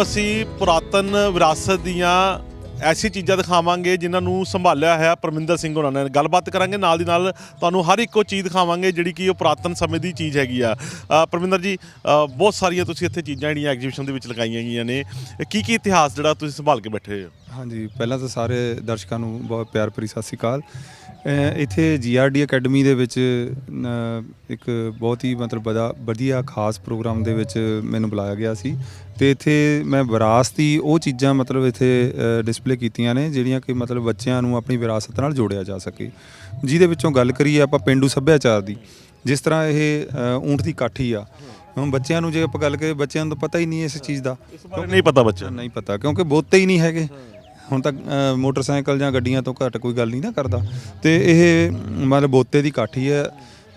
ਤੁਹਾਨੂੰ ਅਸੀਂ ਪੁਰਾਤਨ ਵਿਰਾਸਤ ਦੀਆਂ ਐਸੀ ਚੀਜ਼ਾਂ ਦਿਖਾਵਾਂਗੇ ਜਿਨ੍ਹਾਂ ਨੂੰ ਸੰਭਾਲਿਆ ਹੋਇਆ ਪਰਮਿੰਦਰ ਸਿੰਘ ਉਹਨਾਂ ਨੇ। ਗੱਲਬਾਤ ਕਰਾਂਗੇ ਨਾਲ ਦੀ ਨਾਲ ਤੁਹਾਨੂੰ ਹਰ ਇੱਕੋ ਚੀਜ਼ ਦਿਖਾਵਾਂਗੇ ਜਿਹੜੀ ਕਿ ਉਹ ਪੁਰਾਤਨ ਸਮੇਂ ਦੀ ਚੀਜ਼ ਹੈਗੀ ਆ। ਅ, ਪਰਮਿੰਦਰ ਜੀ ਅ, ਬਹੁਤ ਸਾਰੀਆਂ ਤੁਸੀਂ ਇੱਥੇ ਚੀਜ਼ਾਂ ਜਿਹੜੀਆਂ ਐਗਜ਼ੀਬਿਸ਼ਨ ਦੇ ਵਿੱਚ ਲਗਾਈਆਂ ਗਈਆਂ ਨੇ। ਕੀ ਕੀ ਇਤਿਹਾਸ ਜਿਹੜਾ ਤੁਸੀਂ ਸੰਭਾਲ ਕੇ ਬੈਠੇ ਹੋ? ਹਾਂਜੀ ਪਹਿਲਾਂ ਤਾਂ ਸਾਰੇ ਦਰਸ਼ਕਾਂ ਨੂੰ ਬਹੁਤ ਪਿਆਰ ਭਰੀ ਸਤਿ ਸ਼੍ਰੀ ਅਕਾਲ। ਇੱਥੇ ਜੀਆਰਡੀ ਅਕੈਡਮੀ ਦੇ ਵਿੱਚ ਇੱਕ ਬਹੁਤ ਹੀ ਮਤਲਬ ਬੜਾ ਵਧੀਆ ਖਾਸ ਪ੍ਰੋਗਰਾਮ ਦੇ ਵਿੱਚ ਮੈਨੂੰ ਬੁਲਾਇਆ ਗਿਆ ਸੀ। ਤੇ ਇੱਥੇ ਮੈਂ ਵਿਰਾਸਤੀ ਉਹ ਚੀਜ਼ਾਂ ਮਤਲਬ ਇੱਥੇ ਡਿਸਪਲੇ ਕੀਤੀਆਂ ਨੇ ਜਿਹੜੀਆਂ ਕਿ ਮਤਲਬ ਬੱਚਿਆਂ ਨੂੰ ਆਪਣੀ ਵਿਰਾਸਤ ਨਾਲ ਜੋੜਿਆ ਜਾ ਸਕੇ। ਜਿਹਦੇ ਵਿੱਚੋਂ ਗੱਲ ਕਰੀਏ ਆਪਾਂ ਪਿੰਡੂ ਸੱਭਿਆਚਾਰ ਦੀ ਜਿਸ ਤਰ੍ਹਾਂ ਇਹ ਊਂਠ ਦੀ ਕਾਠੀ ਆ। ਹੁਣ ਬੱਚਿਆਂ ਨੂੰ ਜੇ ਆਪਾਂ ਗੱਲ ਕਰੀਏ ਬੱਚਿਆਂ ਨੂੰ ਤਾਂ ਪਤਾ ਹੀ ਨਹੀਂ ਇਸ ਚੀਜ਼ ਦਾ। ਨਹੀਂ ਪਤਾ ਬੱਚਾ ਨਹੀਂ ਪਤਾ ਕਿਉਂਕਿ ਬਹੁਤੇ ਹੀ ਨਹੀਂ ਹੈਗੇ। ਹੁਣ ਤਾਂ ਮੋਟਰਸਾਈਕਲ ਜਾਂ ਗੱਡੀਆਂ ਤੋਂ ਘੱਟ ਕੋਈ ਗੱਲ ਨਹੀਂ ਨਾ ਕਰਦਾ। ਤੇ ਇਹ ਮਤਲਬ ਬੋਤੇ ਦੀ ਕਾਠੀ ਹੈ।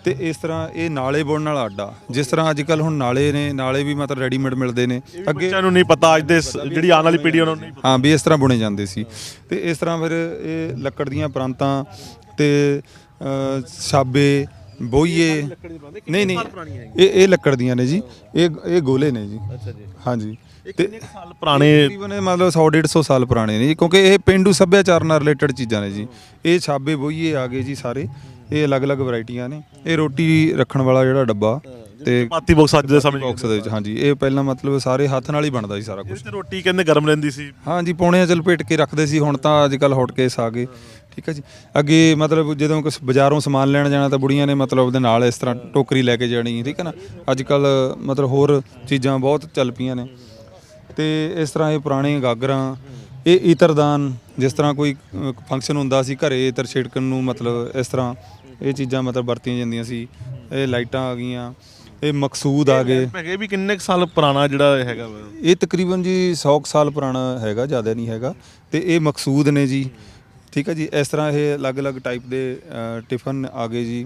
ਤੇ ਇਸ ਤਰ੍ਹਾਂ ਇਹ ਨਾਲੇ ਬੁਣਨ ਵਾਲਾ ਆਡਾ ਜਿਸ ਤਰ੍ਹਾਂ ਅੱਜ ਕੱਲ ਹੁਣ ਨਾਲੇ ਨੇ ਨਾਲੇ ਵੀ ਮਤਲਬ ਰੈਡੀਮੇਡ ਮਿਲਦੇ ਨੇ। ਅੱਗੇ ਬੱਚਿਆਂ ਨੂੰ ਨਹੀਂ ਪਤਾ ਅੱਜ ਦੇ ਸ- ਜਿਹੜੀ ਆਉਣ ਵਾਲੀ ਪੀੜ੍ਹੀ ਉਹਨਾਂ ਨੂੰ ਨਹੀਂ ਹਾਂ ਵੀ ਇਸ ਤਰ੍ਹਾਂ ਬੁਣੇ ਜਾਂਦੇ ਸੀ। ਤੇ ਇਸ ਤਰ੍ਹਾਂ ਫਿਰ ਇਹ ਲੱਕੜ ਦੀਆਂ ਪਰਾਂਤਾਂ ਤੇ ਅ, ਛਾਬੇ ਬੋਈਏ। ਨਹੀਂ ਨਹੀਂ ਇਹ ਇਹ ਲੱਕੜ ਦੀਆਂ ਨੇ ਜੀ। ਇਹ ਇਹ ਗੋਲੇ ਨੇ ਜੀ। ਅੱਛਾ ਜੀ। ਹਾਂਜੀ। ਇਹ ਕਿੰਨੇ ਕੁ ਸਾਲ ਪੁਰਾਣੇ ਤਕਰੀਬਨ ਇਹ ਮਤਲਬ 100 150 ਸਾਲ ਪੁਰਾਣੇ ਨੇ ਜੀ ਕਿਉਂਕਿ ਇਹ ਪਿੰਡੂ ਸੱਭਿਆਚਾਰ ਨਾਲ ਰਿਲੇਟਡ ਚੀਜ਼ਾਂ ਨੇ ਜੀ। ਇਹ ਛਾਬੇ ਬੋਈਏ ਆ ਗਏ ਜੀ ਸਾਰੇ। ਇਹ ਅਲੱਗ-ਅਲੱਗ ਵੈਰਾਈਟੀਆਂ ਨੇ। ਇਹ ਰੋਟੀ ਰੱਖਣ ਵਾਲਾ ਜਿਹੜਾ ਡੱਬਾ ਤੇ ਪਾਤੀ ਬਾਕਸ ਅੱਜ ਦੇ ਸਮੇਂ ਬਾਕਸ ਦੇ ਵਿੱਚ ਹਾਂਜੀ ਇਹ ਪਹਿਲਾਂ ਮਤਲਬ ਸਾਰੇ ਹੱਥ ਨਾਲ ਹੀ ਬਣਦਾ ਸੀ ਸਾਰਾ ਕੁਝ ਤੇ ਰੋਟੀ ਕਹਿੰਦੇ ਗਰਮ ਰਹਿੰਦੀ ਸੀ। ਹਾਂਜੀ ਪੌਣਿਆਂ ਚ ਲਪੇਟ ਕੇ ਰੱਖਦੇ ਸੀ ਹੁਣ ਤਾਂ ਅੱਜ ਕੱਲ ਹੌਟ ਕੇਸ ਆ ਗਏ। ਠੀਕ ਹੈ ਜੀ। ਅੱਗੇ ਮਤਲਬ ਜਦੋਂ ਕੁਛ ਬਾਜ਼ਾਰੋਂ ਸਮਾਨ ਲੈਣ ਜਾਣਾ ਤਾਂ ਬੁੜੀਆਂ ਨੇ ਮਤਲਬ ਉਹਦੇ ਨਾਲ ਇਸ ਤਰ੍ਹਾਂ ਟੋਕਰੀ ਲੈ ਕੇ ਜਾਣੀ ਠੀਕ ਹੈ ਨਾ। ਅੱਜ ਕੱਲ ਮਤਲਬ ਹੋਰ ਚੀਜ਼ਾਂ ਬਹੁਤ ਚੱਲ ਪਈਆਂ ਨੇ। ਤੇ ਇਸ ਤਰ੍ਹਾਂ ਇਹ ਪੁਰਾਣੇ ਗਾਗਰਾਂ ਇਹ ਇਤਰਦਾਨ ਜਿਸ ਤਰ੍ਹਾਂ ਕੋਈ ਫੰਕਸ਼ਨ ਹੁੰਦਾ ਸੀ ਘਰੇ ਇਤਰ ਛਿੜਕਣ ਨੂੰ ਮਤਲਬ ਇਸ ਤਰ੍ਹਾਂ ਇਹ ਚੀਜ਼ਾਂ ਮਤਲਬ ਵਰਤੀਆਂ ਜਾਂਦੀਆਂ ਸੀ। ਇਹ ਲਾਈਟਾਂ ਆ ਗਈਆਂ ਇਹ ਮਕਸੂਦ ਆ ਗਏ। ਹੈਗੇ ਵੀ ਕਿੰਨੇ ਕੁ ਸਾਲ ਪੁਰਾਣਾ ਜਿਹੜਾ ਹੈਗਾ? ਇਹ ਤਕਰੀਬਨ ਜੀ 100 ਕੁ ਸਾਲ ਪੁਰਾਣਾ ਹੈਗਾ ਜ਼ਿਆਦਾ ਨਹੀਂ ਹੈਗਾ। ਤੇ ਇਹ ਮਕਸੂਦ ਨੇ ਜੀ। ਠੀਕ ਹੈ ਜੀ ਇਸ ਤਰ੍ਹਾਂ ਇਹ ਅਲੱਗ-ਅਲੱਗ ਟਾਈਪ ਦੇ ਅ, ਟਿਫਨ ਆ ਗਏ ਜੀ।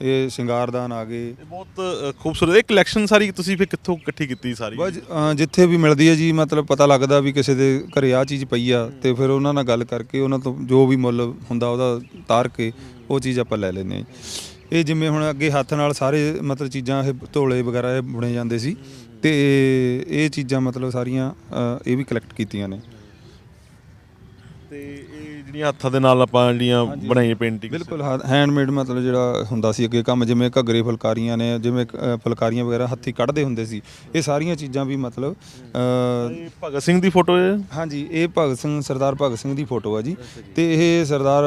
ਇਹ ਸ਼ਿੰਗਾਰਦਾਨ ਆ ਗਏ। ਇਹ ਬਹੁਤ ਅ, ਖੂਬਸੂਰਤ। ਇਹ ਕਲੈਕਸ਼ਨ ਸਾਰੀ ਤੁਸੀਂ ਫਿਰ ਕਿੱਥੋਂ ਇਕੱਠੀ ਕੀਤੀ ਸਾਰੀ? ਬਸ ਅ, ਜਿੱਥੇ ਵੀ ਮਿਲਦੀ ਹੈ ਜੀ ਮਤਲਬ ਪਤਾ ਲੱਗਦਾ ਵੀ ਕਿਸੇ ਦੇ ਘਰੇ ਆ ਚੀਜ਼ ਪਈ ਆ ਤੇ ਫਿਰ ਉਹਨਾਂ ਨਾਲ ਗੱਲ ਕਰਕੇ ਉਹਨਾਂ ਤੋਂ ਜੋ ਵੀ ਮੁੱਲ ਹੁੰਦਾ ਉਹਦਾ ਤਾਰ ਕੇ ਉਹ ਚੀਜ਼ ਆਪਾਂ ਲੈ ਲੈਂਦੇ ਹਾਂ ਜੀ। ਇਹ ਜਿਵੇਂ ਹੁਣ ਅੱਗੇ ਹੱਥ ਨਾਲ ਸਾਰੇ ਮਤਲਬ ਚੀਜ਼ਾਂ ਇਹ ਧੋਲੇ ਵਗੈਰਾ ਇਹ ਬੁਣੇ ਜਾਂਦੇ ਸੀ ਤੇ ਇਹ ਚੀਜ਼ਾਂ ਮਤਲਬ ਸਾਰੀਆਂ ਅ, ਇਹ ਵੀ ਕਲੈਕਟ ਕੀਤੀਆਂ ਨੇ। ਤੇ ਜਿਹੜੀਆਂ ਹੱਥਾਂ ਦੇ ਨਾਲ ਆਪਾਂ ਜਿਹੜੀਆਂ ਬਣਾਈਆਂ ਪੇਂਟਿੰਗ ਬਿਲਕੁਲ ਹੈਂਡਮੇਡ ਮਤਲਬ ਜਿਹੜਾ ਹੁੰਦਾ ਸੀ ਅੱਗੇ ਕੰਮ ਜਿਵੇਂ ਘੱਗਰੇ ਫੁਲਕਾਰੀਆਂ ਨੇ ਜਿਵੇਂ ਫੁਲਕਾਰੀਆਂ ਵਗੈਰਾ ਹੱਥੀ ਕੱਢਦੇ ਹੁੰਦੇ ਸੀ ਇਹ ਸਾਰੀਆਂ ਚੀਜ਼ਾਂ ਵੀ ਮਤਲਬ ਭਗਤ ਸਿੰਘ ਦੀ ਫੋਟੋ ਹੈ? ਹਾਂਜੀ ਇਹ ਭਗਤ ਸਿੰਘ ਸਰਦਾਰ ਭਗਤ ਸਿੰਘ ਦੀ ਫੋਟੋ ਆ ਜੀ। ਤੇ ਇਹ ਸਰਦਾਰ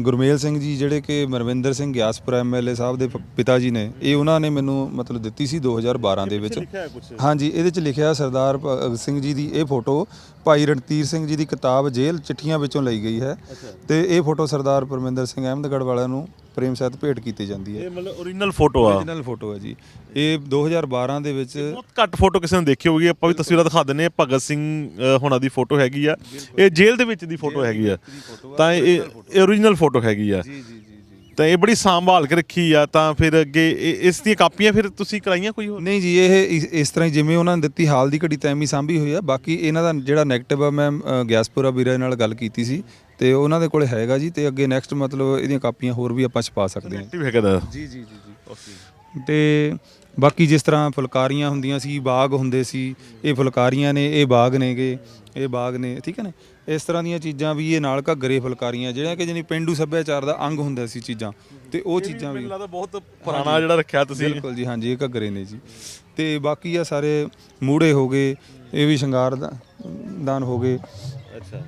ਗੁਰਮੇਲ ਸਿੰਘ ਜੀ ਜਿਹੜੇ ਕਿ ਮਰਵਿੰਦਰ ਸਿੰਘ ਗਿਆਸਪੁਰ ਐਮਐਲਏ ਸਾਹਿਬ ਦੇ ਪਿਤਾ ਜੀ ਨੇ ਇਹ ਉਹਨਾਂ ਨੇ ਮੈਨੂੰ ਮਤਲਬ ਦਿੱਤੀ ਸੀ 2012 ਦੇ ਵਿੱਚ ਹੈ ਹਾਂਜੀ ਇਹਦੇ ਚ ਲਿਖਿਆ ਸਰਦਾਰ ਭਗਤ ਸਿੰਘ ਜੀ ਦੀ ਇਹ ਫੋਟੋ ਭਾਈ ਰਣਧੀਰ ਸਿੰਘ ਜੀ ਦੀ ਕਿਤਾਬ ਜੇਲ੍ਹ ਚਿੱਠੀਆਂ ਵਿੱਚੋਂ ਲਈ ਗਈ ਹੈ ਤੇ ਇਹ ਫੋਟੋ ਸਰਦਾਰ ਪਰਮਿੰਦਰ ਸਿੰਘ ਅਹਿਮਦਗੜ੍ਹ ਵਾਲਿਆਂ ਨੂੰ ਪ੍ਰੇਮ ਸਹਿਤ ਭੇਟ ਕੀਤੀ ਜਾਂਦੀ ਹੈ। ਇਹ ਮਤਲਬ ਓਰੀਜਨਲ ਫੋਟੋ ਆ। ਓਰੀਜਨਲ ਫੋਟੋ ਹੈ ਜੀ। ਇਹ 2012 ਦੇ ਵਿੱਚ ਬਹੁਤ ਘੱਟ ਫੋਟੋ ਕਿਸੇ ਨੇ ਦੇਖੀ ਹੋਊਗੀ। ਆਪਾਂ ਵੀ ਤਸਵੀਰਾਂ ਦਿਖਾ ਦਿੰਨੇ ਆ ਭਗਤ ਸਿੰਘ ਹੋਣਾ ਦੀ ਫੋਟੋ ਹੈਗੀ ਆ। ਇਹ ਜੇਲ੍ਹ ਦੇ ਵਿੱਚ ਦੀ ਫੋਟੋ ਹੈਗੀ ਆ। ਤਾਂ ਇਹ ਓਰੀਜਨਲ ਫੋਟੋ ਹੈਗੀ ਆ। ਤਾਂ ਇਹ ਬੜੀ ਸੰਭਾਲ ਕੇ ਰੱਖੀ ਆ ਤਾਂ ਫਿਰ ਅੱਗੇ ਇਹ- ਇਸ ਦੀਆਂ ਕਾਪੀਆਂ ਫਿਰ ਤੁਸੀਂ ਕਰਾਈਆਂ ਕੋਈ ਹੋਰ? ਨਹੀਂ ਜੀ ਇਹ ਇਸ- ਇਸ ਤਰ੍ਹਾਂ ਹੀ ਜਿਵੇਂ ਉਹਨਾਂ ਨੇ ਦਿੱਤੀ ਹਾਲ ਦੀ ਘੜੀ ਤਾਂ ਐਵੇਂ ਹੀ ਸਾਂਭੀ ਹੋਈ ਆ। ਬਾਕੀ ਇਹਨਾਂ ਦਾ ਜਿਹੜਾ ਨੈਗੇਟਿਵ ਆ ਮੈਂ ਅ, ਗਿਆਸਪੁਰਾ ਵੀਰੇ ਨਾਲ ਗੱਲ ਕੀਤੀ ਸੀ ਤੇ ਉਹਨਾਂ ਦੇ ਕੋਲੇ ਹੈਗਾ ਜੀ ਤੇ ਅੱਗੇ ਨੈਕਸਟ ਮਤਲਬ ਇਹਦੀਆਂ ਕਾਪੀਆਂ ਹੋਰ ਵੀ ਆਪਾਂ ਛਪਾ ਸਕਦੇ ਹਾਂ। ਐਕਟਿਵ ਹੈਗਾ ਦਾ ਜੀ ਜੀ ਜੀ ਜੀ। ਤੇ ਬਾਕੀ ਜਿਸ ਤਰ੍ਹਾਂ ਫੁਲਕਾਰੀਆਂ ਹੁੰਦੀਆਂ ਸੀ ਬਾਗ ਹੁੰਦੇ ਸੀ ਇਹ ਫੁਲਕਾਰੀਆਂ ਨੇ ਇਹ ਬਾਗ ਨੇਗੇ ਇਹ ਬਾਗ ਨੇ ਠੀਕ ਹੈ ਨਾ? ਇਸ ਤਰ੍ਹਾਂ ਦੀਆਂ ਚੀਜ਼ਾਂ ਵੀ ਇਹ ਨਾਲ ਘੱਗਰੇ ਫੁਲਕਾਰੀਆਂ ਜਿਹੜੀਆਂ ਕਿ ਜਾਨੀ ਪਿੰਡੂ ਸੱਭਿਆਚਾਰ ਦਾ ਅੰਗ ਹੁੰਦਾ ਸੀ ਚੀਜ਼ਾਂ ਤੇ ਉਹ ਚੀਜ਼ਾਂ ਵੀ ਮੈਨੂੰ ਲੱਗਦਾ ਬਹੁਤ ਪੁਰਾਣਾ ਜਿਹੜਾ ਰੱਖਿਆ ਤੁਸੀਂ। ਬਿਲਕੁਲ ਜੀ ਹਾਂਜੀ ਇਹ ਘੱਗਰੇ ਨੇ ਜੀ। ਤੇ ਬਾਕੀ ਆ ਸਾਰੇ ਮੂੜੇ ਹੋ ਗਏ ਇਹ ਵੀ ਸ਼ਿੰਗਾਰ ਦਾ ਦਾਨ ਹੋ ਗਏ। ਅੱਛਾ।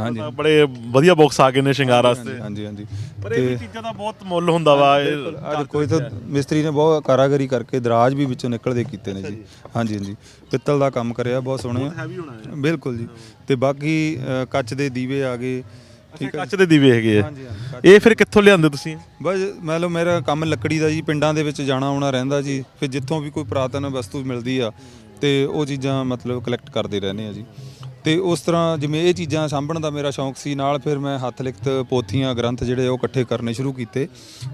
ਹਾਂਜੀ। ਬੜੇ ਵਧੀਆ ਬਾਕਸ ਆ ਗਏ ਨੇ ਸ਼ਿੰਗਾਰ ਵਾਸਤੇ। ਹਾਂਜੀ ਹਾਂਜੀ। ਪਰ ਇਹ ਵੀ ਚੀਜ਼ਾਂ ਦਾ ਬਹੁਤ ਮੁੱਲ ਹੁੰਦਾ ਵਾ ਇਹ ਅੱਜ ਕੋਈ ਤਾਂ ਮਿਸਤਰੀ ਨੇ ਬਹੁਤ ਕਾਰਾਗਰੀ ਕਰਕੇ ਦਰਾਜ ਵੀ ਵਿੱਚੋਂ ਨਿਕਲਦੇ ਕੀਤੇ ਨੇ ਜੀ। ਹਾਂਜੀ ਹਾਂਜੀ। ਪਿੱਤਲ ਦਾ ਕੰਮ ਕਰਿਆ ਬਹੁਤ ਸੋਹਣੇ। ਹੈ। ਬਿਲਕੁਲ ਜੀ। ਤੇ ਬਾਕੀ ਅ, ਕੱਚ ਦੇ ਦੀਵੇ ਆ ਗਏ ਠੀਕ ਕੱਚ ਦੇ ਦੀਵੇ ਹੈਗੇ ਆ। ਇਹ ਫਿਰ ਕਿੱਥੋਂ ਲਿਆਂਦੇ ਤੁਸੀਂ? ਬਸ ਮੰਨ ਲਓ ਮੇਰਾ ਕੰਮ ਲੱਕੜੀ ਦਾ ਜੀ ਪਿੰਡਾਂ ਦੇ ਵਿੱਚ ਜਾਣਾ ਆਉਣਾ ਰਹਿੰਦਾ ਜੀ। ਫਿਰ ਜਿੱਥੋਂ ਵੀ ਕੋਈ ਪੁਰਾਤਨ ਵਸਤੂ ਮਿਲਦੀ ਆ ਤੇ ਉਹ ਚੀਜ਼ਾਂ ਮਤਲਬ ਕਲੈਕਟ ਕਰਦੇ ਰਹਿੰਦੇ ਆ ਜੀ। ਤੇ ਉਸ ਤਰ੍ਹਾਂ ਜਿਵੇਂ ਇਹ ਚੀਜ਼ਾਂ ਸਾਂਭਣ ਦਾ ਮੇਰਾ ਸ਼ੌਂਕ ਸੀ ਨਾਲ ਫਿਰ ਮੈਂ ਹੱਥ ਲਿਖਤ ਪੋਥੀਆਂ ਗ੍ਰੰਥ ਜਿਹੜੇ ਉਹ ਇਕੱਠੇ ਕਰਨੇ ਸ਼ੁਰੂ ਕੀਤੇ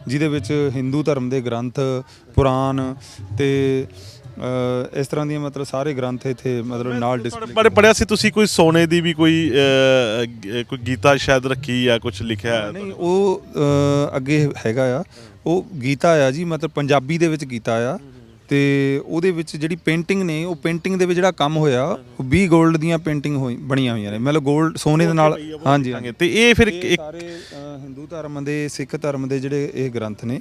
ਜਿਹਦੇ ਵਿੱਚ ਹਿੰਦੂ ਧਰਮ ਦੇ ਗ੍ਰੰਥ ਪੁਰਾਣ ਤੇ ਇਸ ਤਰ੍ਹਾਂ ਦੀਆਂ ਮਤਲਬ ਸਾਰੇ ਗ੍ਰੰਥ ਇੱਥੇ ਮਤਲਬ ਨਾਲ ਡਿਸਪਲੇ ਬੜੇ ਪੜਿਆ ਸੀ ਤੁਸੀਂ ਕੋਈ ਸੋਨੇ ਦੀ ਵੀ ਕੋਈ ਕੋਈ ਗੀਤਾ ਸ਼ਾਇਦ ਰੱਖੀ ਆ ਕੁਝ ਲਿਖਿਆ ਨਹੀਂ ਉਹ ਅੱਗੇ ਹੈਗਾ ਆ ਉਹ ਗੀਤਾ ਆ ਜੀ ਮਤਲਬ ਪੰਜਾਬੀ ਦੇ ਵਿੱਚ ਗੀਤਾ ਆ। ਤੇ ਉਹਦੇ ਵਿੱਚ ਜਿਹੜੀ ਪੇਂਟਿੰਗ ਨੇ ਉਹ ਪੇਂਟਿੰਗ ਦੇ ਵਿੱਚ ਜਿਹੜਾ ਕੰਮ ਹੋਇਆ ਉਹ 20 골ਡ ਦੀਆਂ ਪੇਂਟਿੰਗ ਹੋਈ ਬਣੀਆਂ ਹੋਈਆਂ ਨੇ। ਮਤਲਬ 골ਡ ਸੋਨੇ ਦੇ ਨਾਲ ਹਾਂਜੀ ਹਾਂਜੀ। ਤੇ ਇਹ ਫਿਰ ਸਾਰੇ ਅ, ਹਿੰਦੂ ਧਰਮ ਦੇ ਸਿੱਖ ਧਰਮ ਦੇ ਜਿਹੜੇ ਇਹ ਗ੍ਰੰਥ ਨੇ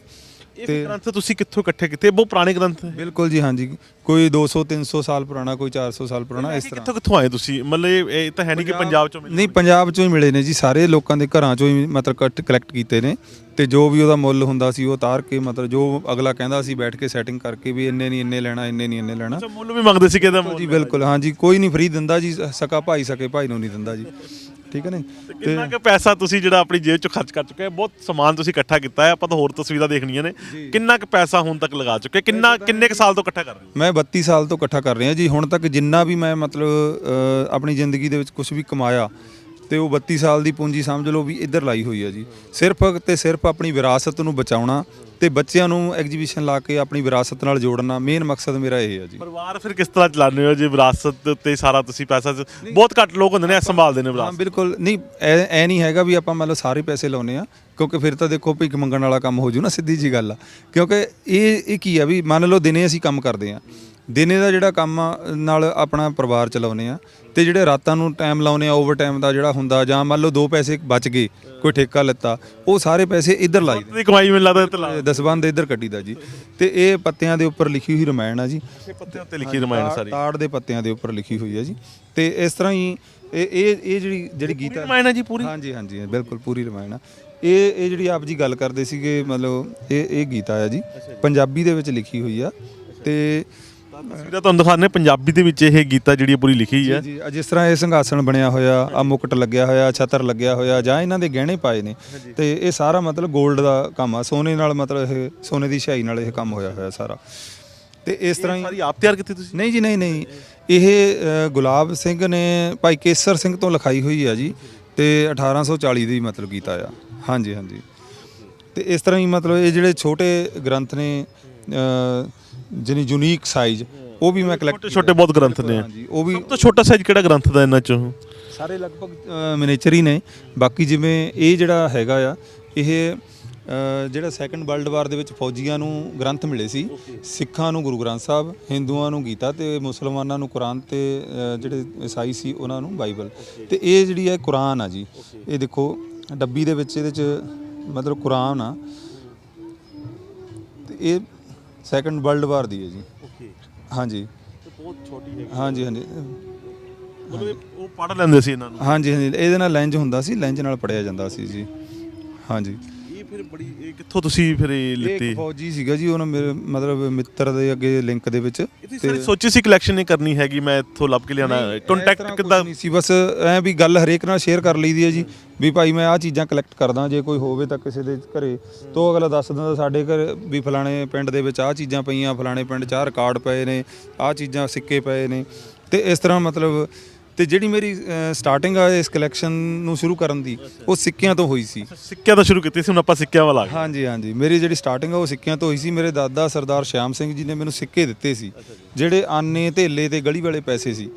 ਇਹ ਫਿਰ ਗ੍ਰੰਥ ਤੁਸੀਂ ਕਿੱਥੋਂ ਇਕੱਠੇ ਕੀਤੇ? ਬਹੁਤ ਪੁਰਾਣੇ ਗ੍ਰੰਥ ਹੈ ਬਿਲਕੁਲ ਜੀ ਹਾਂਜੀ। ਕੋਈ 200 300 ਸਾਲ ਪੁਰਾਣਾ ਕੋਈ 400 ਸਾਲ ਪੁਰਾਣਾ ਇਸ ਤਰ੍ਹਾਂ। ਕਿੱਥੋਂ ਕਿੱਥੋਂ ਆਏ ਤੁਸੀਂ? ਮਤਲਬ ਇਹ ਇਹ ਤਾਂ ਹੈ ਨਹੀਂ ਕਿ ਪੰਜਾਬ ਚੋਂ ਮਿਲੇ ਨਹੀਂ ਪੰਜਾਬ ਚੋਂ ਹੀ ਮਿਲੇ ਨੇ ਜੀ। ਸਾਰੇ ਲੋਕਾਂ ਦੇ ਘਰਾਂ ਚੋਂ ਹੀ ਮਤਲਬ ਕਲੈਕਟ ਕੀਤੇ ਨੇ। ਤੇ ਜੋ ਵੀ ਉਹਦਾ ਮੁੱਲ ਹੁੰਦਾ ਸੀ ਉਹ ਤਾਰ ਕੇ ਮਤਲਬ ਜੋ ਅਗਲਾ ਕਹਿੰਦਾ ਸੀ ਬੈਠ ਕੇ ਸੈਟਿੰਗ ਕਰਕੇ ਵੀ ਇੰਨੇ ਨਹੀਂ ਇੰਨੇ ਲੈਣਾ ਇੰਨੇ ਨਹੀਂ ਇੰਨੇ ਲੈਣਾ। ਅੱਛਾ ਮੁੱਲ ਵੀ ਮੰਗਦੇ ਸੀ ਕਿਹਦਾ ਮੁੱਲ? ਜੀ ਬਿਲਕੁਲ ਹਾਂਜੀ। ਕੋਈ ਨਹੀਂ ਫ੍ਰੀ ਦਿੰਦਾ ਜੀ ਸਕਾ ਭਾਈ ਸਕੇ ਭਾਈ ਨੂੰ ਨਹੀਂ ਦਿੰਦਾ ਜੀ। ਠੀਕ ਹੈ ਨੇ ਤੇ ਕਿੰਨਾ ਕੁ ਪੈਸਾ ਤੁਸੀਂ ਜਿਹੜਾ ਆਪਣੀ ਜੇਬ ਚੋਂ ਖਰਚ ਕਰ ਚੁੱਕੇ ਹੋ? ਬਹੁਤ ਸਮਾਨ ਤੁਸੀਂ ਇਕੱਠਾ ਕੀਤਾ ਹੈ। ਆਪਾਂ ਤਾਂ ਹੋਰ ਤਸਵੀਰਾਂ ਦੇਖਣੀਆਂ ਨੇ। ਕਿੰਨਾ ਕੁ ਪੈਸਾ ਹੁਣ ਤੱਕ ਲਗਾ ਚੁੱਕੇ ਕਿੰਨਾ ਕਿੰਨੇ ਕੁ ਸਾਲ ਤੋਂ ਇਕੱਠਾ ਕਰ ਰਹੇ ਹੋ? ਮੈਂ 32 ਸਾਲ ਤੋਂ ਇਕੱਠਾ ਕਰ ਰਿਹਾ ਜੀ। ਹੁਣ ਤੱਕ ਜਿੰਨਾ ਵੀ ਮੈਂ ਮਤਲਬ ਅ, ਆਪਣੀ ਜ਼ਿੰਦਗੀ ਦੇ ਵਿੱਚ ਕੁਝ ਵੀ ਕਮਾਇਆ ਤੇ ਉਹ 32 ਸਾਲ ਦੀ ਪੂੰਜੀ ਸਮਝ ਲਓ ਵੀ ਇੱਧਰ ਲਾਈ ਹੋਈ ਹੈ ਜੀ। ਸਿਰਫ ਤੇ ਸਿਰਫ ਆਪਣੀ ਵਿਰਾਸਤ ਨੂੰ ਬਚਾਉਣਾ ਤੇ ਬੱਚਿਆਂ ਨੂੰ ਐਗਜੀਬਿਸ਼ਨ ਲਾ ਕੇ ਆਪਣੀ ਵਿਰਾਸਤ ਨਾਲ ਜੋੜਨਾ ਮੇਨ ਮਕਸਦ ਮੇਰਾ ਇਹ ਹੈ ਜੀ। ਪਰਿਵਾਰ ਫਿਰ ਕਿਸ ਤਰ੍ਹਾਂ ਚਲਾਉਂਦੇ ਹੋ ਜੇ ਵਿਰਾਸਤ ਉੱਤੇ ਸਾਰਾ ਤੁਸੀਂ ਪੈਸਾ ਬਹੁਤ ਘੱਟ ਲੋਕ ਹੁੰਦੇ ਨੇ ਸੰਭਾਲਦੇ ਨੇ ਹਾਂ ਵਿਰਾਸਤ ਬਿਲਕੁਲ। ਨਹੀਂ ਐ ਐ ਨਹੀਂ ਹੈਗਾ ਵੀ ਆਪਾਂ ਮਤਲਬ ਸਾਰੇ ਪੈਸੇ ਲਾਉਨੇ ਆ ਕਿਉਂਕਿ ਫਿਰ ਤਾਂ ਦੇਖੋ ਭਿੱਖ ਮੰਗਣ ਵਾਲਾ ਕੰਮ ਹੋ ਜੂ ਨਾ ਸਿੱਧੀ ਜੀ ਗੱਲ ਆ। ਕਿਉਂਕਿ ਇਹ ਇਹ ਕੀ ਆ ਵੀ ਮੰਨ ਲਓ ਦਿਨੇ ਅਸੀਂ ਕੰਮ ਕਰਦੇ ਆ ਦਿਨੇ ਦਾ ਜਿਹੜਾ ਕੰਮ ਆ, ਨਾਲ ਆਪਣਾ ਪਰਿਵਾਰ ਚਲਾਉਨੇ ਆ ਤੇ ਜਿਹੜੇ ਰਾਤਾਂ ਨੂੰ ਟਾਈਮ ਲਾਉਨੇ ਆ ਓਵਰ ਟਾਈਮ ਦਾ ਜਿਹੜਾ ਹੁੰਦਾ ਜਾਂ ਮੰਨ ਲਓ ਦੋ ਪੈਸੇ ਬਚ ਗਏ ਕੋਈ ਠੇਕਾ ਲੱਤਾ ਉਹ ਸਾਰੇ ਪੈਸੇ ਇੱਧਰ ਲਾਈ ਦੀ ਕਮਾਈ ਮੈਨੂੰ ਲੱਗਦਾ ਤੇ ਲਾ ਦਸਬੰਦ ਇੱਧਰ ਕੱਢੀਦਾ ਜੀ। ਤੇ ਇਹ ਪੱਤਿਆਂ ਦੇ ਉੱਪਰ ਲਿਖੀ ਹੋਈ ਰਮਾਇਣ ਆ ਜੀ। ਪੱਤਿਆਂ ਉੱਤੇ ਲਿਖੀ ਰਮਾਇਣ ਸਾਰੀ। ਤਾੜ ਦੇ ਪੱਤਿਆਂ ਦੇ ਉੱਪਰ ਲਿਖੀ ਹੋਈ ਹੈ ਜੀ। ਤੇ ਇਸ ਤਰ੍ਹਾਂ ਹੀ ਇਹ ਇਹ ਇਹ ਜਿਹੜੀ ਜਿਹੜੀ ਗੀਤਾ ਰਮਾਇਣ ਹੈ ਜੀ ਪੂਰੀ? ਹਾਂਜੀ ਹਾਂਜੀ ਬਿਲਕੁਲ ਪੂਰੀ ਰਮਾਇਣ ਆ। ਇਹ ਇਹ ਜਿਹੜੀ ਆਪ ਜੀ ਗੱਲ ਕਰਦੇ ਸੀਗੇ ਮਤਲਬ ਇਹ ਇਹ ਗੀਤਾ ਆ ਜੀ। ਪੰਜਾਬੀ ਦੇ ਵਿੱਚ ਲਿਖੀ ਹੋਈ ਆ। ਤੇ ਤਸਵੀਰਾਂ ਤੁਹਾਨੂੰ ਦਿਖਾਣੇ ਪੰਜਾਬੀ ਦੇ ਵਿੱਚ ਇਹ ਗੀਤਾ ਜਿਹੜੀ ਪੂਰੀ ਲਿਖੀ ਹੈ ਜੀ ਜਿਸ ਤਰ੍ਹਾਂ ਇਹ ਸਿੰਘਾਸਣ ਬਣਿਆ ਹੋਇਆ ਆ ਮੁਕਟ ਲੱਗਿਆ ਹੋਇਆ ਛਤਰ ਲੱਗਿਆ ਹੋਇਆ ਜਾਂ ਇਹਨਾਂ ਦੇ ਗਹਿਣੇ ਪਾਏ ਨੇ। ਤੇ ਇਹ ਸਾਰਾ ਮਤਲਬ 골ਡ ਦਾ ਕੰਮ ਆ। ਸੋਨੇ ਨਾਲ ਮਤਲਬ ਇਹ ਸੋਨੇ ਦੀ ਛਾਈ ਨਾਲ ਇਹ ਕੰਮ ਹੋਇਆ ਹੋਇਆ ਸਾਰਾ। ਤੇ ਇਸ ਤਰ੍ਹਾਂ ਹੀ ਸਾਰੀ ਆਪ ਤਿਆਰ ਕੀਤੀ ਤੁਸੀਂ? ਨਹੀਂ ਜੀ ਨਹੀਂ ਨਹੀਂ। ਇਹ ਅ, ਗੁਲਾਬ ਸਿੰਘ ਨੇ ਭਾਈ ਕੇਸਰ ਸਿੰਘ ਤੋਂ ਲਿਖਾਈ ਹੋਈ ਆ ਜੀ। ਤੇ 1840 ਦੀ ਮਤਲਬ ਕੀਤਾ ਆ ਹਾਂਜੀ ਹਾਂਜੀ। ਤੇ ਇਸ ਤਰ੍ਹਾਂ ਹੀ ਮਤਲਬ ਇਹ ਜਿਹੜੇ ਛੋਟੇ ਗ੍ਰੰਥ ਨੇ ਜਿਹਨੀ ਯੂਨੀਕ ਸਾਈਜ਼ ਉਹ ਵੀ ਮੈਂ ਕਲੈਕਟ ਛੋਟੇ ਛੋਟੇ ਬਹੁਤ ਗ੍ਰੰਥ ਨੇ। ਹਾਂਜੀ ਉਹ ਵੀ ਸਭ ਤੋਂ ਛੋਟਾ ਸਾਈਜ਼ ਕਿਹੜਾ ਗ੍ਰੰਥ ਦਾ ਇਹਨਾਂ ਚੋਂ? ਸਾਰੇ ਲਗਭਗ ਮਿਨੀਚਰ ਹੀ ਨੇ। ਬਾਕੀ ਜਿਵੇਂ ਇਹ ਜਿਹੜਾ ਹੈਗਾ ਆ ਇਹ ਜਿਹੜਾ ਸੈਕੰਡ ਵਰਲਡ ਵਾਰ ਦੇ ਵਿੱਚ ਫੌਜੀਆਂ ਨੂੰ ਗ੍ਰੰਥ ਮਿਲੇ ਸੀ। ਸਿੱਖਾਂ ਨੂੰ ਗੁਰੂ ਗ੍ਰੰਥ ਸਾਹਿਬ ਹਿੰਦੂਆਂ ਨੂੰ ਗੀਤਾ ਤੇ ਮੁਸਲਮਾਨਾਂ ਨੂੰ ਕੁਰਾਨ ਤੇ ਜਿਹੜੇ ਈਸਾਈ ਸੀ ਉਹਨਾਂ ਨੂੰ ਬਾਈਬਲ। ਤੇ ਇਹ ਜਿਹੜੀ ਹੈ ਕੁਰਾਨ ਆ ਜੀ। ਇਹ ਦੇਖੋ ਡੱਬੀ ਦੇ ਵਿੱਚ ਇਹਦੇ ਚ ਮਤਲਬ ਕੁਰਾਨ ਆ। ਤੇ ਇਹ ਸੈਕੰਡ ਵਰਲਡ ਵਾਰ ਦੀ ਹੈ ਜੀ। ਓਕੇ ਹਾਂਜੀ। ਬਹੁਤ ਛੋਟੀ ਹੈ। ਹਾਂਜੀ ਹਾਂਜੀ। ਮਤਲਬ ਉਹ ਪੜ ਲੈਂਦੇ ਸੀ ਇਹਨਾਂ ਨੂੰ। ਹਾਂਜੀ ਹਾਂਜੀ। ਇਹਦੇ ਨਾਲ ਲੈਂਜ ਹੁੰਦਾ ਸੀ। ਲੈਂਜ ਨਾਲ ਪੜਿਆ ਜਾਂਦਾ ਸੀ ਜੀ। ਹਾਂਜੀ। ਇਹ ਫਿਰ ਬੜੀ ਇਹ ਕਿੱਥੋਂ ਤੁਸੀਂ ਫਿਰ ਇਹ ਇਹ ਲਿੱਤੀ? ਇੱਕ ਫੌਜੀ ਸੀਗਾ ਜੀ ਉਹਨਾਂ ਮੇਰੇ ਮਤਲਬ ਮਿੱਤਰ ਦੇ ਅੱਗੇ ਲਿੰਕ ਦੇ ਵਿੱਚ ਤੁਸੀਂ ਸਾਰੀ ਸੋਚੀ ਸੀ ਕਲੈਕਸ਼ਨ ਇਹ ਕਰਨੀ ਹੈਗੀ ਮੈਂ ਇੱਥੋਂ ਲੱਭ ਕੇ ਲਿਆਣਾ ਇਸ ਕੰਟੈਕਟ ਕਿੱਦਾਂ? ਕੁਛ ਨਹੀਂ ਸੀ ਬਸ ਐ ਵੀ ਗੱਲ ਹਰੇਕ ਨਾਲ ਸ਼ੇਅਰ ਕਰ ਲਈਦੀ ਹੈ ਜੀ ਵੀ ਭਾਈ ਮੈਂ ਆਹ ਚੀਜ਼ਾਂ ਕਲੈਕਟ ਕਰਦਾ ਜੇ ਕੋਈ ਹੋਵੇ ਤਾਂ ਕਿਸੇ ਦੇ ਘਰੇ। ਤੋਂ ਅਗਲਾ ਦੱਸ ਦਿੰਦਾ ਸਾਡੇ ਘਰ ਵੀ ਫਲਾਣੇ ਪਿੰਡ ਦੇ ਵਿੱਚ ਆਹ ਚੀਜ਼ਾਂ ਪਈਆਂ ਫਲਾਣੇ ਪਿੰਡ 'ਚ ਆਹ ਰਿਕਾਰਡ ਪਏ ਨੇ ਆਹ ਚੀਜ਼ਾਂ ਸਿੱਕੇ ਪਏ ਨੇ। ਤੇ ਇਸ ਤਰ੍ਹਾਂ ਮਤਲਬ ਤੇ ਜਿਹੜੀ ਮੇਰੀ ਸਟਾਰਟਿੰਗ ਆ ਇਸ ਕਲੈਕਸ਼ਨ ਨੂੰ ਸ਼ੁਰੂ ਕਰਨ ਦੀ ਉਹ ਸਿੱਕਿਆਂ ਤੋਂ ਹੋਈ ਸੀ। ਸਿੱਕਿਆਂ ਤੋਂ ਸ਼ੁਰੂ ਕੀਤੀ ਸੀ ਹੁਣ ਆਪਾਂ ਸਿੱਕਿਆਂ ਵੱਲ ਹਾਂਜੀ ਹਾਂਜੀ। ਮੇਰੀ ਜਿਹੜੀ ਸਟਾਰਟਿੰਗ ਆ ਉਹ ਸਿੱਕਿਆਂ ਤੋਂ ਹੋਈ ਸੀ। ਮੇਰੇ ਦਾਦਾ ਸਰਦਾਰ ਸ਼ਿਆਮ ਸਿੰਘ ਜੀ ਨੇ ਮੈਨੂੰ ਸਿੱਕੇ ਦਿੱਤੇ ਸੀ ਜਿਹੜੇ ਆਨੇ ਧੇਲੇ ਤੇ ਗਲੀ ਵਾਲੇ ਪੈਸੇ ਸੀ।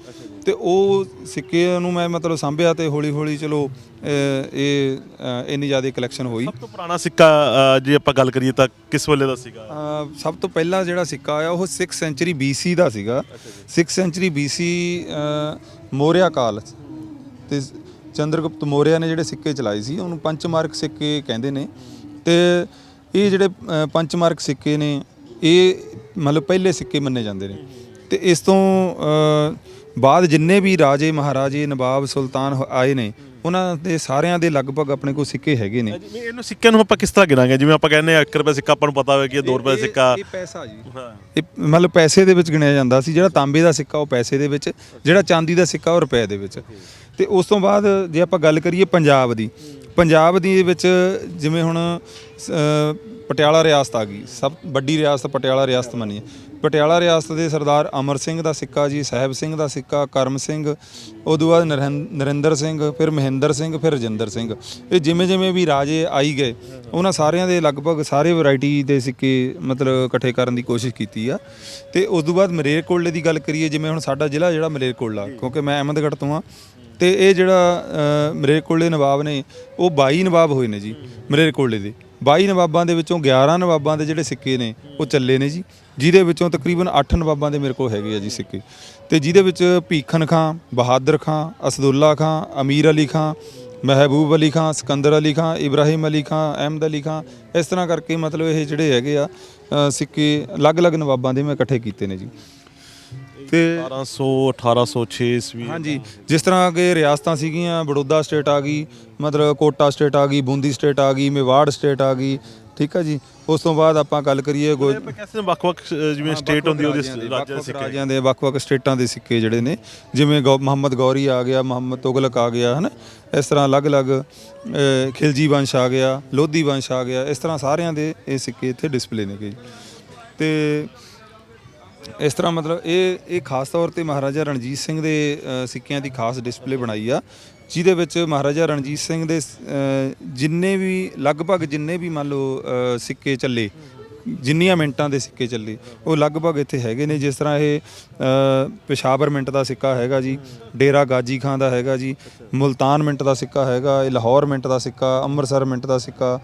ਤੇ ਉਹ ਸਿੱਕੇ ਨੂੰ ਮੈਂ ਮਤਲਬ ਸੰਭਿਆ ਤੇ ਹੌਲੀ ਹੌਲੀ ਚਲੋ ਇਹ ਇੰਨੀ ਜ਼ਿਆਦਾ ਕਲੈਕਸ਼ਨ ਹੋਈ। ਸਭ ਤੋਂ ਪੁਰਾਣਾ ਸਿੱਕਾ ਜੇ ਆਪਾਂ ਗੱਲ ਕਰੀਏ ਤਾਂ ਕਿਸ ਵੇਲੇ ਦਾ ਸੀਗਾ? ਸਭ ਤੋਂ ਪਹਿਲਾ ਜਿਹੜਾ ਸਿੱਕਾ ਆਇਆ ਉਹ 6 ਸੈਂਚੁਰੀ BC ਦਾ ਸੀਗਾ। 6 ਸੈਂਚੁਰੀ BC ਮੌਰਿਆ ਕਾਲ। ਤੇ ਚੰਦਰਗੁਪਤ ਮੌਰਿਆ ਨੇ ਜਿਹੜੇ ਸਿੱਕੇ ਚਲਾਏ ਸੀ ਉਹਨੂੰ ਪੰਚਮਾਰਕ ਸਿੱਕੇ ਕਹਿੰਦੇ ਨੇ। ਤੇ ਇਹ ਜਿਹੜੇ ਪੰਚਮਾਰਕ ਸਿੱਕੇ ਨੇ ਇਹ ਮਤਲਬ ਪਹਿਲੇ ਸਿੱਕੇ ਮੰਨੇ ਜਾਂਦੇ ਨੇ। ਤੇ ਇਸ ਤੋਂ ਬਾਅਦ ਜਿੰਨੇ ਵੀ ਰਾਜੇ ਮਹਾਰਾਜੇ ਨਵਾਬ ਸੁਲਤਾਨ ਹੋ- ਆਏ ਨੇ ਉਹਨਾਂ ਦੇ ਸਾਰਿਆਂ ਦੇ ਲਗਭਗ ਆਪਣੇ ਕੋਲ ਸਿੱਕੇ ਹੈਗੇ ਨੇ। ਜਿਵੇਂ ਇਹਨੂੰ ਸਿੱਕਿਆਂ ਨੂੰ ਆਪਾਂ ਕਿਸ ਤਰ੍ਹਾਂ ਗਿਣਾਂਗੇ? ਜਿਵੇਂ ਆਪਾਂ ਕਹਿੰਦੇ ਆ 1 ਰੁਪਏ ਸਿੱਕਾ ਆਪਾਂ ਨੂੰ ਪਤਾ ਹੋਵੇ ਕਿ ਇਹ 2 ਰੁਪਏ ਇਹ- ਸਿੱਕਾ। ਇਹ ਪੈਸਾ ਜੀ। ਹਾਂ। ਇਹ ਮਤਲਬ ਪੈਸੇ ਦੇ ਵਿੱਚ ਗਿਣਿਆ ਜਾਂਦਾ ਸੀ ਜਿਹੜਾ ਤਾਂਬੇ ਦਾ ਸਿੱਕਾ ਉਹ ਪੈਸੇ ਦੇ ਵਿੱਚ ਜਿਹੜਾ ਚਾਂਦੀ ਦਾ ਸਿੱਕਾ ਉਹ ਰੁਪਏ ਦੇ ਵਿੱਚ। ਤੇ ਉਸ ਤੋਂ ਬਾਅਦ ਜੇ ਆਪਾਂ ਗੱਲ ਕਰੀਏ ਪੰਜਾਬ ਦੀ ਪੰਜਾਬ ਦੀ ਵਿੱਚ ਜਿਵੇਂ ਹੁਣ ਅ, ਪਟਿਆਲਾ ਰਿਆਸਤ ਆ ਗਈ ਸਭ ਵੱਡੀ ਰਿਆਸਤ ਪਟਿਆਲਾ ਰਿਆਸਤ ਮੰਨੀ ਪਟਿਆਲਾ ਰਿਆਸਤ ਦੇ ਸਰਦਾਰ ਅਮਰ ਸਿੰਘ ਦਾ ਸਿੱਕਾ ਜੀ ਸਾਹਿਬ ਸਿੰਘ ਦਾ ਸਿੱਕਾ ਕਰਮ ਸਿੰਘ ਉਦੋਂ ਬਾਅਦ ਨਰਿੰ- ਨਰਿੰਦਰ ਸਿੰਘ ਫਿਰ ਮਹਿੰਦਰ ਸਿੰਘ ਫਿਰ ਰਜਿੰਦਰ ਸਿੰਘ। ਇਹ ਜਿਵੇਂ ਜਿਵੇਂ ਵੀ ਰਾਜੇ ਆਈ ਗਏ ਉਹਨਾਂ ਸਾਰਿਆਂ ਦੇ ਲਗਭਗ ਸਾਰੇ ਵੈਰਾਈਟੀ ਦੇ ਸਿੱਕੇ ਮਤਲਬ ਇਕੱਠੇ ਕਰਨ ਦੀ ਕੋਸ਼ਿਸ਼ ਕੀਤੀ ਆ। ਤੇ ਉਸ ਤੋਂ ਬਾਅਦ ਮਲੇਰਕੋਟਲੇ ਦੀ ਗੱਲ ਕਰੀਏ ਜਿਵੇਂ ਹੁਣ ਸਾਡਾ ਜ਼ਿਲ੍ਹਾ ਜਿਹੜਾ ਮਲੇਰਕੋਟਲਾ ਕਿਉਂਕਿ ਮੈਂ ਅਹਿਮਦਗੜ੍ਹ ਤੋਂ ਆ ਤੇ ਇਹ ਜਿਹੜਾ ਅ, ਮਲੇਰਕੋਟਲੇ ਨਵਾਬ ਨੇ ਉਹ 22 ਨਵਾਬ ਹੋਏ ਨੇ ਜੀ ਮਲੇਰਕੋਟਲੇ ਦੇ। 22 ਨਵਾਬਾਂ ਦੇ ਵਿੱਚੋਂ 11 ਨਵਾਬਾਂ ਦੇ ਜਿਹੜੇ ਸਿੱਕੇ ਨੇ ਉਹ ਚੱਲੇ ਨੇ ਜੀ। ਜਿਹਦੇ ਵਿੱਚੋਂ ਤਕਰੀਬਨ 8 ਨਵਾਬਾਂ ਦੇ ਮੇਰੇ ਕੋਲ ਹੈਗੇ ਆ ਜੀ ਸਿੱਕੇ। ਤੇ ਜਿਹਦੇ ਵਿੱਚ ਭੀਖਨ ਖਾਂ ਬਹਾਦਰ ਖਾਂ ਅਸਦੁੱਲਾ ਖਾਂ ਅਮੀਰ ਅਲੀ ਖਾਂ ਮਹਿਬੂਬ ਅਲੀ ਖਾਂ ਸਿਕੰਦਰ ਅਲੀ ਖਾਂ ਇਬਰਾਹਿਮ ਅਲੀ ਖਾਂ ਅਹਿਮਦ ਅਲੀ ਖਾਂ ਇਸ ਤਰ੍ਹਾਂ ਕਰਕੇ ਮਤਲਬ ਇਹ ਜਿਹੜੇ ਹੈਗੇ ਆ ਸਿੱਕੇ ਅਲੱਗ-ਅਲੱਗ ਨਵਾਬਾਂ ਦੇ ਮੈਂ ਇਕੱਠੇ ਕੀਤੇ ਨੇ ਜੀ। ਤੇ 1200 1806 ਈਸਵੀ ਹਾਂਜੀ ਜਿਸ ਤਰ੍ਹਾਂ ਕਿ ਰਿਆਸਤਾਂ ਸੀਗੀਆਂ ਬੜੌਦਾ ਸਟੇਟ ਆ ਗਈ ਮਤਲਬ ਕੋਟਾ ਸਟੇਟ ਆ ਗਈ ਬੂੰਦੀ ਸਟੇਟ ਆ ਗਈ ਮੇਵਾੜ ਸਟੇਟ ਆ ਗਈ ਠੀਕ ਆ ਜੀ? ਉਸ ਤੋਂ ਬਾਅਦ ਆਪਾਂ ਗੱਲ ਕਰੀਏ ਗੋ ਕਹਿੰਦੇ ਵੱਖ-ਵੱਖ ਜਿਵੇਂ ਸਟੇਟ ਹੁੰਦੀ ਉਹਦੇ ਰਾਜਾਂ ਦੇ ਸਿੱਕੇ। ਰਾਜਾਂ ਦੇ ਵੱਖ-ਵੱਖ ਸਟੇਟਾਂ ਦੇ ਸਿੱਕੇ ਜਿਹੜੇ ਨੇ ਜਿਵੇਂ ਮੁਹੰਮਦ ਗੌਰੀ ਆ ਗਿਆ ਮੁਹੰਮਦ ਤੁਗਲਕ ਆ ਗਿਆ ਹਨਾ? ਇਸ ਤਰ੍ਹਾਂ ਅਲੱਗ-ਅਲੱਗ ਖਿਲਜੀ ਵੰਸ਼ ਆ ਗਿਆ ਲੋਧੀ ਵੰਸ਼ ਆ ਗਿਆ ਇਸ ਤਰ੍ਹਾਂ ਸਾਰਿਆਂ ਦੇ ਇਹ ਸਿੱਕੇ ਇੱਥੇ ਡਿਸਪਲੇ ਨੇਗੇ ਤੇ ਇਸ ਤਰ੍ਹਾਂ ਮਤਲਬ ਇਹ ਇਹ ਖਾਸ ਤੌਰ ਤੇ ਮਹਾਰਾਜਾ ਰਣਜੀਤ ਸਿੰਘ ਦੇ ਸਿੱਕਿਆਂ ਦੀ ਖਾਸ ਡਿਸਪਲੇ ਬਣਾਈ ਆ ਜਿਹਦੇ ਵਿੱਚ ਮਹਾਰਾਜਾ ਰਣਜੀਤ ਸਿੰਘ ਦੇ ਜਿੰਨੇ ਵੀ ਲਗਭਗ ਜਿੰਨੇ ਵੀ ਮੰਨ ਲਓ ਸਿੱਕੇ ਚੱਲੇ ਜਿੰਨੀਆਂ ਮਿੰਟਾਂ ਦੇ ਸਿੱਕੇ ਚੱਲੇ ਉਹ ਲਗਭਗ ਇੱਥੇ ਹੈਗੇ ਨੇ ਜਿਸ ਤਰ੍ਹਾਂ ਇਹ ਅ, ਪਿਸ਼ਾਵਰ ਮਿੰਟ ਦਾ ਸਿੱਕਾ ਹੈਗਾ ਜੀ ਡੇਰਾ ਗਾਜੀ ਖਾਂ ਦਾ ਹੈਗਾ ਜੀ ਮੁਲਤਾਨ ਮਿੰਟ ਦਾ ਸਿੱਕਾ ਹੈਗਾ ਇਹ ਲਾਹੌਰ ਮਿੰਟ ਦਾ ਸਿੱਕਾ ਅੰਮ੍ਰਿਤਸਰ ਮਿੰਟ ਦਾ ਸਿੱਕਾ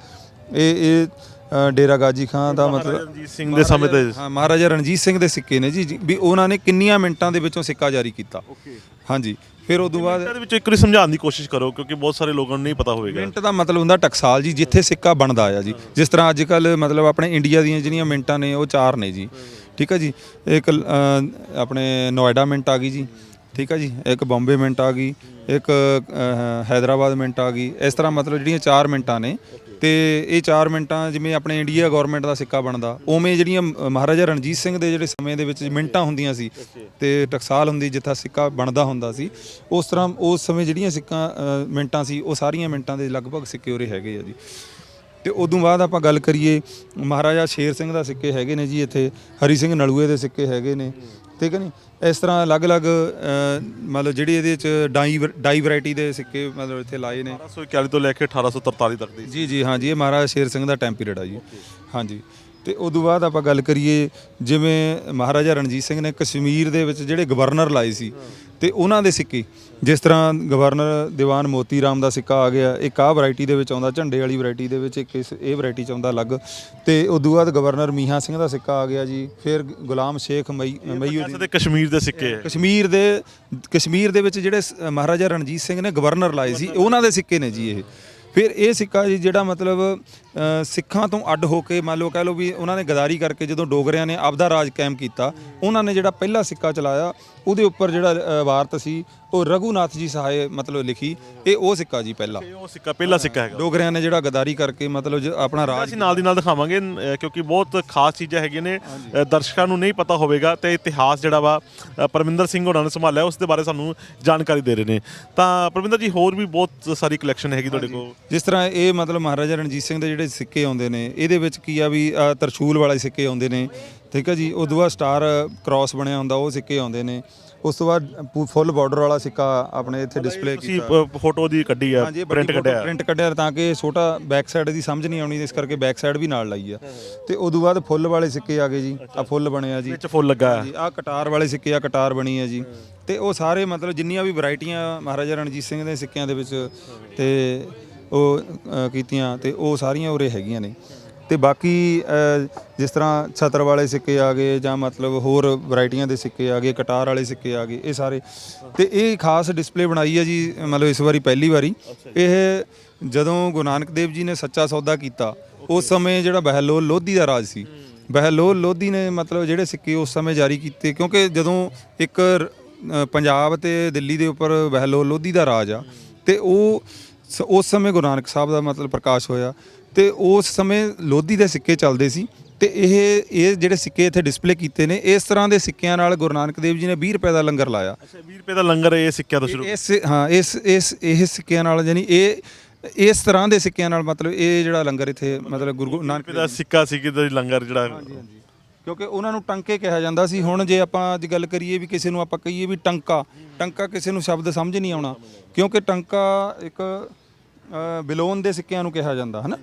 ਇਹ ਇਹ ਅ, ਡੇਰਾ ਗਾਜੀ ਖਾਂ ਦਾ ਮਤਲਬ ਰਣਜੀਤ ਸਿੰਘ ਦੇ ਸਮੇਂ ਤੇ ਹਾਂ ਮਹਾਰਾਜਾ ਰਣਜੀਤ ਸਿੰਘ ਦੇ ਸਿੱਕੇ ਨੇ ਜੀ ਜੀ, ਵੀ ਉਹਨਾਂ ਨੇ ਕਿੰਨੀਆਂ ਮਿੰਟਾਂ ਦੇ ਵਿੱਚੋਂ ਸਿੱਕਾ ਜਾਰੀ ਕੀਤਾ। ਹਾਂਜੀ ਫਿਰ ਉਦੋਂ ਬਾਅਦ ਇਹਦੇ ਵਿੱਚ ਇੱਕ ਵਾਰੀ ਸਮਝਾਉਣ ਦੀ ਕੋਸ਼ਿਸ਼ ਕਰੋ ਕਿਉਂਕਿ ਬਹੁਤ ਸਾਰੇ ਲੋਕਾਂ ਨੂੰ ਨਹੀਂ ਪਤਾ ਹੋਵੇਗਾ। ਮਿੰਟ ਦਾ ਮਤਲਬ ਹੁੰਦਾ ਟਕਸਾਲ ਜੀ ਜਿੱਥੇ ਸਿੱਕਾ ਬਣਦਾ ਆ ਜੀ। ਜਿਸ ਤਰ੍ਹਾਂ ਅੱਜ ਕੱਲ ਮਤਲਬ ਆਪਣੇ ਇੰਡੀਆ ਦੀਆਂ ਜਿਹੜੀਆਂ ਮਿੰਟਾਂ ਨੇ ਉਹ ਚਾਰ ਨੇ ਜੀ। ਠੀਕ ਹੈ ਜੀ? ਇੱਕ ਅ, ਆਪਣੇ ਨੋਇਡਾ ਮਿੰਟ ਆ ਗਈ ਜੀ। ਠੀਕ ਹੈ ਜੀ? ਇੱਕ ਬੰਬੇ ਮਿੰਟ ਆ ਗਈ। ਇੱਕ ਅ, ਹੈਦਰਾਬਾਦ ਮਿੰਟ ਆ ਗਈ। ਇਸ ਤਰ੍ਹਾਂ ਮਤਲਬ ਜਿਹੜੀਆਂ ਚਾਰ ਮਿੰਟਾਂ ਨੇ ਤੇ ਇਹ ਚਾਰ ਮਿੰਟਾਂ ਜਿਵੇਂ ਆਪਣੇ ਇੰਡੀਆ ਗਵਰਨਮੈਂਟ ਦਾ ਸਿੱਕਾ ਬਣਦਾ, ਉਵੇਂ ਜਿਹੜੀਆਂ ਮਹਾਰਾਜਾ ਰਣਜੀਤ ਸਿੰਘ ਦੇ ਜਿਹੜੇ ਸਮੇਂ ਦੇ ਵਿੱਚ ਮਿੰਟਾਂ ਹੁੰਦੀਆਂ ਸੀ ਤੇ ਟਕਸਾਲ ਹੁੰਦੀ ਜਿੱਥਾ ਸਿੱਕਾ ਬਣਦਾ ਹੁੰਦਾ ਸੀ, ਉਸ ਤਰ੍ਹਾਂ ਉਸ ਸਮੇਂ ਜਿਹੜੀਆਂ ਸਿੱਕਾ ਮਿੰਟਾਂ ਸੀ, ਉਹ ਸਾਰੀਆਂ ਮਿੰਟਾਂ ਦੇ ਲਗਭਗ ਸਿੱਕੇ ਉਰੇ ਹੈਗੇ ਆ ਜੀ। ਤੇ ਉਦੋਂ ਬਾਅਦ ਆਪਾਂ ਗੱਲ ਕਰੀਏ ਮਹਾਰਾਜਾ ਸ਼ੇਰ ਸਿੰਘ ਦਾ ਸਿੱਕੇ ਹੈਗੇ ਨੇ ਜੀ ਇੱਥੇ ਹਰੀ ਸਿੰਘ ਨਲੂਏ ਦੇ ਸਿੱਕੇ ਹੈਗੇ ਨੇ ਠੀਕ ਹੈ ਨਹੀਂ ਇਸ ਤਰ੍ਹਾਂ ਅਲੱਗ-ਅਲੱਗ ਅ, ਮਤਲਬ ਜਿਹੜੀ ਇਹਦੇ ਚ ਡਾਈ ਡਾਈ ਵੈਰਾਈਟੀ ਦੇ ਸਿੱਕੇ ਮਤਲਬ ਇੱਥੇ ਲਾਏ ਨੇ। 1841 ਤੋਂ ਲੈ ਕੇ 1843 ਤੱਕ ਦੀ। ਜੀ ਜੀ ਹਾਂਜੀ ਇਹ ਮਹਾਰਾਜਾ ਸ਼ੇਰ ਸਿੰਘ ਦਾ ਟਾਈਮ ਪੀਰੀਅਡ ਆ ਜੀ। ਹਾਂਜੀ। ਤੇ ਉਦੋਂ ਬਾਅਦ ਆਪਾਂ ਗੱਲ ਕਰੀਏ ਜਿਵੇਂ ਮਹਾਰਾਜਾ ਰਣਜੀਤ ਸਿੰਘ ਨੇ ਕਸ਼ਮੀਰ ਦੇ ਵਿੱਚ ਜਿਹੜੇ ਗਵਰਨਰ ਲਾਏ ਸੀ ਤੇ ਉਹਨਾਂ ਦੇ ਸਿੱਕੇ। ਜਿਸ ਤਰ੍ਹਾਂ ਗਵਰਨਰ ਦੀਵਾਨ ਮੋਤੀ ਰਾਮ ਦਾ ਸਿੱਕਾ ਆ ਗਿਆ ਇੱਕ ਆਹ ਵੈਰਾਈਟੀ ਦੇ ਵਿੱਚ ਆਉਂਦਾ ਝੰਡੇ ਵਾਲੀ ਵੈਰਾਈਟੀ ਦੇ ਵਿੱਚ ਇੱਕ ਇਸ ਇਹ ਵੈਰਾਈਟੀ ਚ ਆਉਂਦਾ ਅਲੱਗ। ਤੇ ਉਦੋਂ ਬਾਅਦ ਗਵਰਨਰ ਮੀਹਾਂ ਸਿੰਘ ਦਾ ਸਿੱਕਾ ਆ ਗਿਆ ਜੀ ਫਿਰ ਗੁਲਾਮ ਸ਼ੇਖ ਮਈ ਮਈਉਦੀਨ ਤੇ ਕਸ਼ਮੀਰ ਦੇ ਸਿੱਕੇ ਹੈ ਕਸ਼ਮੀਰ ਦੇ ਕਸ਼ਮੀਰ ਦੇ ਵਿੱਚ ਜਿਹੜੇ ਸ- ਮਹਾਰਾਜਾ ਰਣਜੀਤ ਸਿੰਘ ਨੇ ਗਵਰਨਰ ਲਾਏ ਸੀ ਉਹਨਾਂ ਦੇ ਸਿੱਕੇ ਨੇ ਜੀ ਇਹ। ਫਿਰ ਇਹ ਸਿੱਕਾ ਜੀ ਜਿਹੜਾ ਮਤਲਬ ਸਿੱਖਾਂ ਤੋਂ ਅੱਡ ਹੋ ਕੇ ਮੰਨ ਲਓ ਕਹਿ ਲਓ ਵੀ ਉਹਨਾਂ ਨੇ ਗਦਾਰੀ ਕਰਕੇ ਜਦੋਂ ਡੋਗਰਿਆਂ ਨੇ ਆਪਦਾ ਰਾਜ ਕਾਇਮ ਕੀਤਾ ਉਹਨਾਂ ਨੇ ਜਿਹੜਾ ਪਹਿਲਾ ਸਿੱਕਾ ਚਲਾਇਆ ਉਹਦੇ ਉੱਪਰ ਜਿਹੜਾ ਵਾਰਤ ਸੀ ਉਹ ਰਘੂਨਾਥ ਜੀ ਸਹਾਏ ਮਤਲਬ ਲਿਖੀ ਇਹ ਉਹ ਸਿੱਕਾ ਜੀ ਪਹਿਲਾ। ਇਹ ਉਹ ਸਿੱਕਾ ਪਹਿਲਾ ਸਿੱਕਾ ਹੈਗਾ। ਡੋਗਰਿਆਂ ਨੇ ਜਿਹੜਾ ਗਦਾਰੀ ਕਰਕੇ ਮਤਲਬ ਆਪਣਾ ਰਾਜ ਅਸੀਂ ਨਾਲ ਦੀ ਨਾਲ ਦਿਖਾਵਾਂਗੇ ਕਿਉਂਕਿ ਬਹੁਤ ਖਾਸ ਚੀਜ਼ਾਂ ਹੈਗੀਆਂ ਨੇ ਦਰਸ਼ਕਾਂ ਨੂੰ ਨਹੀਂ ਪਤਾ ਹੋਵੇਗਾ ਤੇ ਇਤਿਹਾਸ ਜਿਹੜਾ ਵਾ ਪਰਮਿੰਦਰ ਸਿੰਘ ਹੋਰਾਂ ਨੇ ਸੰਭਾਲਿਆ ਉਸ ਦੇ ਬਾਰੇ ਸਾਨੂੰ ਜਾਣਕਾਰੀ ਦੇ ਰਹੇ ਨੇ। ਤਾਂ ਪਰਮਿੰਦਰ ਜੀ ਹੋਰ ਵੀ ਬਹੁਤ ਸਾਰੀ ਕਲੈਕਸ਼ਨ ਹੈਗੀ ਤੁਹਾਡੇ ਕੋਲ। ਜਿਸ ਤਰ੍ਹਾਂ ਇਹ ਮਤਲਬ ਮਹਾਰਾਜਾ ਰਣਜੀਤ ਸਿੰਘ ਦੇ ਜਿਹੜੇ ਸਿੱਕੇ ਆਉਂਦੇ ਨੇ ਇਹਦੇ ਵਿੱਚ ਕੀ ਆ ਵੀ ਅ, ਤਰਸ਼ੂਲ ਵਾਲੇ ਸਿੱਕੇ ਆਉਂਦੇ ਨੇ ਠੀਕ ਹੈ ਜੀ? ਉਦੋਂ ਬਾਅਦ ਸਟਾਰ ਕ੍ਰਾਸ ਬਣਿਆ ਹੁੰਦਾ ਉਹ ਸਿੱਕੇ ਆਉਂਦੇ ਨੇ। ਉਸ ਤੋਂ ਬਾਅਦ ਪੂ- ਫੁੱਲ ਬਾਰਡਰ ਵਾਲਾ ਸਿੱਕਾ ਆਪਣੇ ਇੱਥੇ ਡਿਸਪਲੇ ਤੁਸੀਂ ਕੀਤਾ। ਫੋਟੋ ਦੀ ਕੱਢੀ ਆ ਹਾਂਜੀ ਪ੍ਰਿੰਟ ਕੱਢਿਆ। ਪ੍ਰਿੰਟ ਕੱਢਿਆ ਤਾਂ ਕਿ ਛੋਟਾ ਬੈਕ ਸਾਈਡ ਦੀ ਸਮਝ ਨਹੀਂ ਆਉਣੀ ਇਸ ਕਰਕੇ ਬੈਕ ਸਾਈਡ ਵੀ ਨਾਲ ਲਾਈ ਆ। ਤੇ ਉਦੋਂ ਬਾਅਦ ਫੁੱਲ ਵਾਲੇ ਸਿੱਕੇ ਆ ਗਏ ਜੀ ਆ ਫੁੱਲ ਬਣੇ ਆ ਜੀ। ਵਿੱਚ ਫੁੱਲ ਲੱਗਾ। ਹੈ ਜੀ ਆ ਕਟਾਰ ਵਾਲੇ ਸਿੱਕੇ ਆ ਕਟਾਰ ਬਣੀ ਆ ਜੀ। ਤੇ ਉਹ ਸਾਰੇ ਮਤਲਬ ਜਿੰਨੀਆਂ ਵੀ ਵੈਰਾਈਟੀਆਂ ਮਹਾਰਾਜਾ ਰਣਜੀਤ ਸਿੰਘ ਦੇ ਸਿੱਕਿਆਂ ਦੇ ਵਿੱਚ ਤੇ ਉਹ ਅ, ਕੀਤੀਆਂ ਤੇ ਉਹ ਸਾਰੀਆਂ ਉਰੇ ਹੈਗੀਆਂ ਨੇ। ਤੇ ਬਾਕੀ ਅ, ਜਿਸ ਤਰ੍ਹਾਂ ਛਤਰ ਵਾਲੇ ਸਿੱਕੇ ਆ ਗਏ ਜਾਂ ਮਤਲਬ ਹੋਰ ਵੈਰਾਈਟੀਆਂ ਦੇ ਸਿੱਕੇ ਆ ਗਏ ਕਟਾਰ ਵਾਲੇ ਸਿੱਕੇ ਆ ਗਏ ਇਹ ਸਾਰੇ। ਤੇ ਇਹ ਖਾਸ ਡਿਸਪਲੇ ਬਣਾਈ ਹੈ ਜੀ ਮਤਲਬ ਇਸ ਵਾਰੀ ਪਹਿਲੀ ਵਾਰੀ। ਇਹ ਜਦੋਂ ਗੁਰੂ ਨਾਨਕ ਦੇਵ ਜੀ ਨੇ ਸੱਚਾ ਸੌਦਾ ਕੀਤਾ ਉਸ ਸਮੇਂ ਜਿਹੜਾ ਬਹਿਲੋਲ ਲੋਧੀ ਦਾ ਰਾਜ ਸੀ। ਬਹਿਲੋਲ ਲੋਧੀ ਨੇ ਮਤਲਬ ਜਿਹੜੇ ਸਿੱਕੇ ਉਸ ਸਮੇਂ ਜਾਰੀ ਕੀਤੇ ਕਿਉਂਕਿ ਜਦੋਂ ਇੱਕ ਰ- ਅ, ਪੰਜਾਬ ਤੇ ਦਿੱਲੀ ਦੇ ਉੱਪਰ ਬਹਿਲੋਲ ਲੋਧੀ ਦਾ ਰਾਜ ਆ ਤੇ ਉਹ ਸ- ਉਸ ਸਮੇਂ ਗੁਰੂ ਨਾਨਕ ਸਾਹਿਬ ਦਾ ਮਤਲਬ ਪ੍ਰਕਾਸ਼ ਹੋਇਆ ਤੇ ਉਸ ਸਮੇਂ ਲੋਧੀ ਦੇ ਸਿੱਕੇ ਚੱਲਦੇ ਸੀ ਤੇ ਇਹ ਇਹ ਜਿਹੜੇ ਸਿੱਕੇ ਇੱਥੇ ਡਿਸਪਲੇ ਕੀਤੇ ਨੇ ਇਸ ਤਰ੍ਹਾਂ ਦੇ ਸਿੱਕਿਆਂ ਨਾਲ ਗੁਰੂ ਨਾਨਕ ਦੇਵ ਜੀ ਨੇ 20 ਰੁਪਏ ਦਾ ਲੰਗਰ ਲਾਇਆ। ਅੱਛਾ 20 ਰੁਪਏ ਦਾ ਲੰਗਰ ਇਹ ਸਿੱਕਿਆਂ ਤੋਂ ਸ਼ੁਰੂ? ਇਸ ਹਾਂ ਇਸ ਇਸ ਇਹ ਸਿੱਕਿਆਂ ਨਾਲ ਯਾਨੀ ਇਹ ਇਸ ਤਰ੍ਹਾਂ ਦੇ ਸਿੱਕਿਆਂ ਨਾਲ ਮਤਲਬ ਇਹ ਜਿਹੜਾ ਲੰਗਰ ਇੱਥੇ ਮਤਲਬ ਗੁਰੂ ਨਾਨਕ ਰੁਪਏ ਦਾ ਸਿੱਕਾ ਸੀ ਕਿ ਲੰਗਰ ਜਿਹੜਾ ਕਿਉਂਕਿ ਉਹਨਾਂ ਨੂੰ ਟੰਕੇ ਕਿਹਾ ਜਾਂਦਾ ਸੀ। ਹੁਣ ਜੇ ਆਪਾਂ ਅੱਜ ਗੱਲ ਕਰੀਏ ਵੀ ਕਿਸੇ ਨੂੰ ਆਪਾਂ ਕਹੀਏ ਵੀ ਟੰਕਾ ਟੰਕਾ ਕਿਸੇ ਨੂੰ ਸ਼ਬਦ ਸਮਝ ਨਹੀਂ ਆਉਣਾ ਕਿਉਂਕਿ ਟੰਕਾ ਇੱਕ ਬਿਲੋਨ ਦੇ ਸਿੱਕਿਆਂ ਨੂੰ ਕਿਹਾ ਜਾਂਦਾ ਹਨਾ?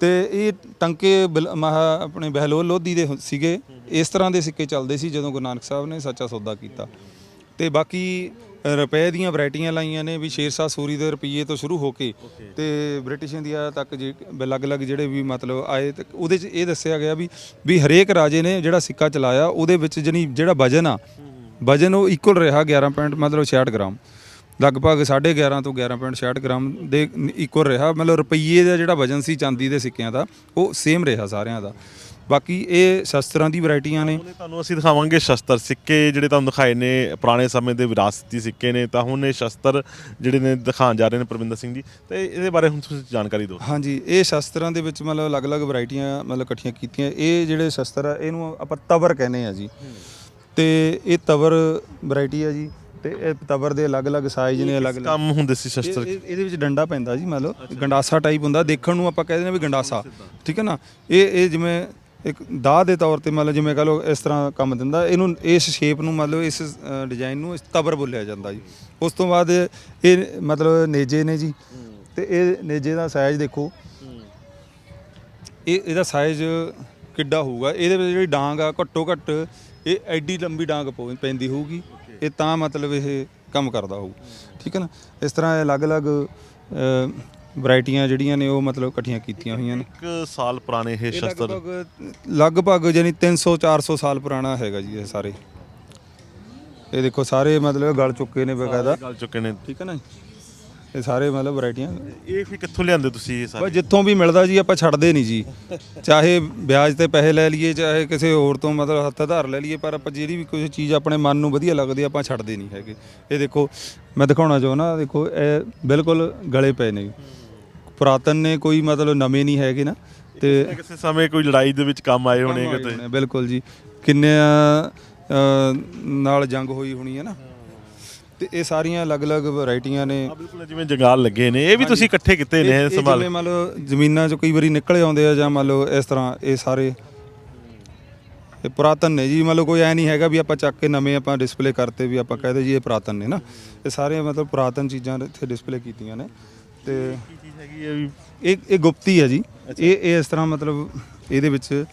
ਤੇ ਇਹ ਟੰਕੇ ਬਿਲ- ਮਹਾ- ਆਪਣੇ ਬਹਿਲੋਲ ਲੋਧੀ ਦੇ ਹੁ- ਸੀਗੇ। ਇਸ ਤਰ੍ਹਾਂ ਦੇ ਸਿੱਕੇ ਚੱਲਦੇ ਸੀ ਜਦੋਂ ਗੁਰੂ ਨਾਨਕ ਸਾਹਿਬ ਨੇ ਸੱਚਾ ਸੌਦਾ ਕੀਤਾ। ਤੇ ਬਾਕੀ ਅ, ਰੁਪਏ ਦੀਆਂ ਵੈਰਾਈਟੀਆਂ ਲਾਈਆਂ ਨੇ ਵੀ ਸ਼ੇਰਸ਼ਾਹ ਸੂਰੀ ਦੇ ਰੁਪਈਏ ਤੋਂ ਸ਼ੁਰੂ ਹੋ ਕੇ ਤੇ ਬ੍ਰਿਟਿਸ਼ ਇੰਡੀਆ ਤੱਕ ਜੇ ਅਲੱਗ-ਅਲੱਗ ਜਿਹੜੇ ਵੀ ਮਤਲਬ ਆਏ ਤੇ ਉਹਦੇ 'ਚ ਇਹ ਦੱਸਿਆ ਗਿਆ ਵੀ ਵੀ ਹਰੇਕ ਰਾਜੇ ਨੇ ਜਿਹੜਾ ਸਿੱਕਾ ਚਲਾਇਆ ਉਹਦੇ ਵਿੱਚ ਜਣੀ ਜਿਹੜਾ ਵਜਨ ਆ ਵਜਨ ਉਹ ਇਕੁਅਲ ਰਿਹਾ 11 ਪੁਆਇੰਟ ਮਤਲਬ 66 ਗ੍ਰਾਮ। ਲਗਭਗ 11.5 ਤੋਂ 11.66 ਗ੍ਰਾਮ ਦੇ ਇਕੁਅਲ ਰਿਹਾ। ਮਤਲਬ ਰੁਪਈਏ ਦਾ ਜਿਹੜਾ ਵਜਨ ਸੀ ਚਾਂਦੀ ਦੇ ਸਿੱਕਿਆਂ ਦਾ ਉਹ ਸੇਮ ਰਿਹਾ ਸਾਰਿਆਂ ਦਾ। ਬਾਕੀ ਇਹ ਸ਼ਸਤਰਾਂ ਦੀ ਵੈਰਾਈਟੀਆਂ ਨੇ। ਤੁਹਾਨੂੰ ਅਸੀਂ ਦਿਖਾਵਾਂਗੇ ਸ਼ਸਤਰ। ਸਿੱਕੇ ਜਿਹੜੇ ਤੁਹਾਨੂੰ ਦਿਖਾਏ ਨੇ ਪੁਰਾਣੇ ਸਮੇਂ ਦੇ ਵਿਰਾਸਤੀ ਸਿੱਕੇ ਨੇ ਤਾਂ ਹੁਣ ਇਹ ਸ਼ਸਤਰ ਜਿਹੜੇ ਨੇ ਦਿਖਾਉਣ ਜਾ ਰਹੇ ਨੇ ਪਰਮਿੰਦਰ ਸਿੰਘ ਜੀ। ਤੇ ਇਹਦੇ ਬਾਰੇ ਹੁਣ ਤੁਸੀਂ ਜਾਣਕਾਰੀ ਦਿਓ। ਹਾਂਜੀ ਇਹ ਸ਼ਸਤਰਾਂ ਦੇ ਵਿੱਚ ਮਤਲਬ ਅਲੱਗ-ਅਲੱਗ ਵੈਰਾਈਟੀਆਂ ਮਤਲਬ ਇਕੱਠੀਆਂ ਕੀਤੀਆਂ। ਇਹ ਜਿਹੜੇ ਸ਼ਸਤਰ ਆ ਇਹਨੂੰ ਆਪਾਂ ਤਵਰ ਕਹਿੰਦੇ ਆ ਜੀ। ਤੇ ਇਹ ਤਵਰ ਵੈਰਾਈਟੀ ਆ ਜੀ। ਤੇ ਇਹ ਤਵਰ ਦੇ ਅਲੱਗ-ਅਲੱਗ ਸਾਈਜ਼ ਨੇ ਅਲੱਗ-ਅਲੱਗ। ਕੰਮ ਹੁੰਦੇ ਸੀ ਸ਼ਸਤਰ ਇਹ- ਇਹ- ਇਹਦੇ ਵਿੱਚ ਡੰਡਾ ਪੈਂਦਾ ਜੀ ਮੰਨ ਲਓ ਗੰਡਾਸਾ ਟਾਈਪ ਹੁੰਦਾ ਦੇਖਣ ਨੂੰ ਆਪਾਂ ਕਹਿੰਦੇ ਨੇ ਵੀ ਗੰਡਾਸਾ। ਠੀਕ ਹੈ ਨਾ? ਇਹ ਇਹ ਜਿਵੇਂ ਇੱਕ ਦਾਹ ਦੇ ਤੌਰ ਤੇ ਮੰਨ ਲਓ ਜਿਵੇਂ ਕਹ ਲਓ ਇਸ ਤਰ੍ਹਾਂ ਕੰਮ ਦਿੰਦਾ ਇਹਨੂੰ ਇਸ ਸ਼ੇਪ ਨੂੰ ਮੰਨ ਲਓ ਇਸ ਡਿਜ਼ਾਈਨ ਨੂੰ ਇਸ ਤਬਰ ਬੋਲਿਆ ਜਾਂਦਾ ਜੀ। ਉਸ ਤੋਂ ਬਾਅਦ ਇਹ ਮਤਲਬ ਨੇਜੇ ਨੇ ਜੀ। ਤੇ ਇਹ ਨੇਜੇ ਦਾ ਸਾਈਜ਼ ਦੇਖੋ। ਇਹ ਇਹਦਾ ਸਾਈਜ਼ ਕਿੱਡਾ ਹੋਊਗਾ? ਇਹਦੇ ਵਿੱਚ ਜਿਹੜੀ ਡਾਂਗ ਆ ਘੱਟੋ ਘੱਟ ਇਹ ਐਡੀ ਲੰਬੀ ਡਾਂਗ ਪਊ- ਪੈਂਦੀ ਹੋਊਗੀ। ਇਹ ਤਾਂ ਮਤਲਬ ਇਹ ਕੰਮ ਕਰਦਾ ਹੋਊ। ਠੀਕ ਹੈ ਨਾ? ਇਸ ਤਰ੍ਹਾਂ ਇਹ ਅਲੱਗ-ਅਲੱਗ ਵੈਰਾਈਟੀਆਂ ਜਿਹੜੀਆਂ ਨੇ ਉਹ ਮਤਲਬ ਇਕੱਠੀਆਂ ਕੀਤੀਆਂ ਹੋਈਆਂ ਨੇ। ਇੱਕ ਸਾਲ ਪੁਰਾਣੇ ਇਹ ਇਹ ਸ਼ਸਤਰ? ਲਗਭਗ ਲਗਭਗ ਯਾਨੀ 300 400 ਸਾਲ ਪੁਰਾਣਾ ਹੈਗਾ ਜੀ ਇਹ ਸਾਰੇ। ਇਹ ਦੇਖੋ ਸਾਰੇ ਮਤਲਬ ਗਲ ਚੁੱਕੇ ਨੇ ਬਕਾਇਦਾ। ਗੱਲ ਚੁੱਕੇ ਨੇ। ਠੀਕ ਹੈ ਨਾ ਇਹ ਸਾਰੇ ਮਤਲਬ ਵੈਰਾਈਟੀਆਂ। ਇਹ ਫਿਰ ਕਿੱਥੋਂ ਲਿਆਂਦੇ ਤੁਸੀਂ ਇਹ ਬਸ ਸਾਰੇ ਜਿੱਥੋਂ ਵੀ ਮਿਲਦਾ ਜੀ ਆਪਾਂ ਛੱਡਦੇ ਨਹੀਂ ਜੀ। ਚਾਹੇ ਵਿਆਜ ਤੇ ਪੈਸੇ ਲੈ ਲਈਏ ਚਾਹੇ ਕਿਸੇ ਹੋਰ ਤੋਂ ਮਤਲਬ ਹੱਥ ਆਧਾਰ ਲੈ ਲਈਏ ਪਰ ਆਪਾਂ ਜਿਹੜੀ ਵੀ ਕੋਈ ਚੀਜ਼ ਆਪਣੇ ਮਨ ਨੂੰ ਵਧੀਆ ਲੱਗਦੀ ਆ, ਆਪਾਂ ਛੱਡਦੇ ਨਹੀਂ ਹੈਗੇ। ਇਹ ਦੇਖੋ ਮੈਂ ਦਿਖਾਉਣਾ ਚਾਹੁੰਦਾ ਦੇਖੋ ਇਹ ਬਿਲਕੁਲ ਗਲੇ ਪਏ ਨੇ। ਪੁਰਾਤਨ ਨੇ ਕੋਈ ਮਤਲਬ ਨਵੇਂ ਨਹੀਂ ਹੈਗੇ ਨਾ ਤੇ ਕਿਸੇ ਸਮੇਂ ਕੋਈ ਲੜਾਈ ਦੇ ਵਿੱਚ ਕੰਮ ਆਏ ਹੋਣੇ ਕਿਤੇ? ਬਿਲਕੁਲ ਜੀ। ਕਿੰਨੇ ਨਾਲ ਜੰਗ ਹੋਈ ਹੋਣੀ ਹੈ ਨਾ। ਤੇ ਇਹ ਸਾਰੀਆਂ ਅਲੱਗ-ਅਲੱਗ ਵੈਰਾਈਟੀਆਂ ਨੇ। ਬਿਲਕੁਲ ਜਿਵੇਂ ਜੰਗਾਲ ਲੱਗੇ ਨੇ ਇਹ ਵੀ ਤੁਸੀਂ ਇਕੱਠੇ ਕੀਤੇ ਨੇ ਇਹ- ਇਹ ਸੰਭਾਲ ਜਿਵੇਂ ਮੰਨ ਲਓ ਜ਼ਮੀਨਾਂ 'ਚ ਕਈ ਵਾਰੀ ਨਿਕਲੇ ਆਉਂਦੇ ਆ ਜਾਂ ਮੰਨ ਲਓ ਇਸ ਤਰ੍ਹਾਂ ਇਹ ਸਾਰੇ। ਇਹ ਪੁਰਾਤਨ ਨੇ ਜੀ ਮੰਨ ਲਓ ਕੋਈ ਐ ਨਹੀਂ ਹੈਗਾ ਵੀ ਆਪਾਂ ਚੱਕ ਕੇ ਨਵੇਂ ਆਪਾਂ ਡਿਸਪਲੇ ਕਰਤੇ ਵੀ ਆਪਾਂ ਕਹਦੇ ਜੀ ਇਹ ਪੁਰਾਤਨ ਨੇ ਨਾ। ਇਹ ਸਾਰੇ ਮਤਲਬ ਪੁਰਾਤਨ ਚੀਜ਼ਾਂ ਇੱਥੇ ਡਿਸਪਲੇ ਕੀਤੀਆਂ ਨੇ। ਤੇ ਕੀ ਚੀਜ਼ ਹੈਗੀ ਹੈ ਵੀ? ਇਹ ਇਹ ਗੁਪਤੀ ਹੈ ਜੀ। ਇਹ ਇਹ ਇਸ ਤਰ੍ਹਾਂ ਮਤਲਬ ਇਹਦੇ ਵਿੱਚ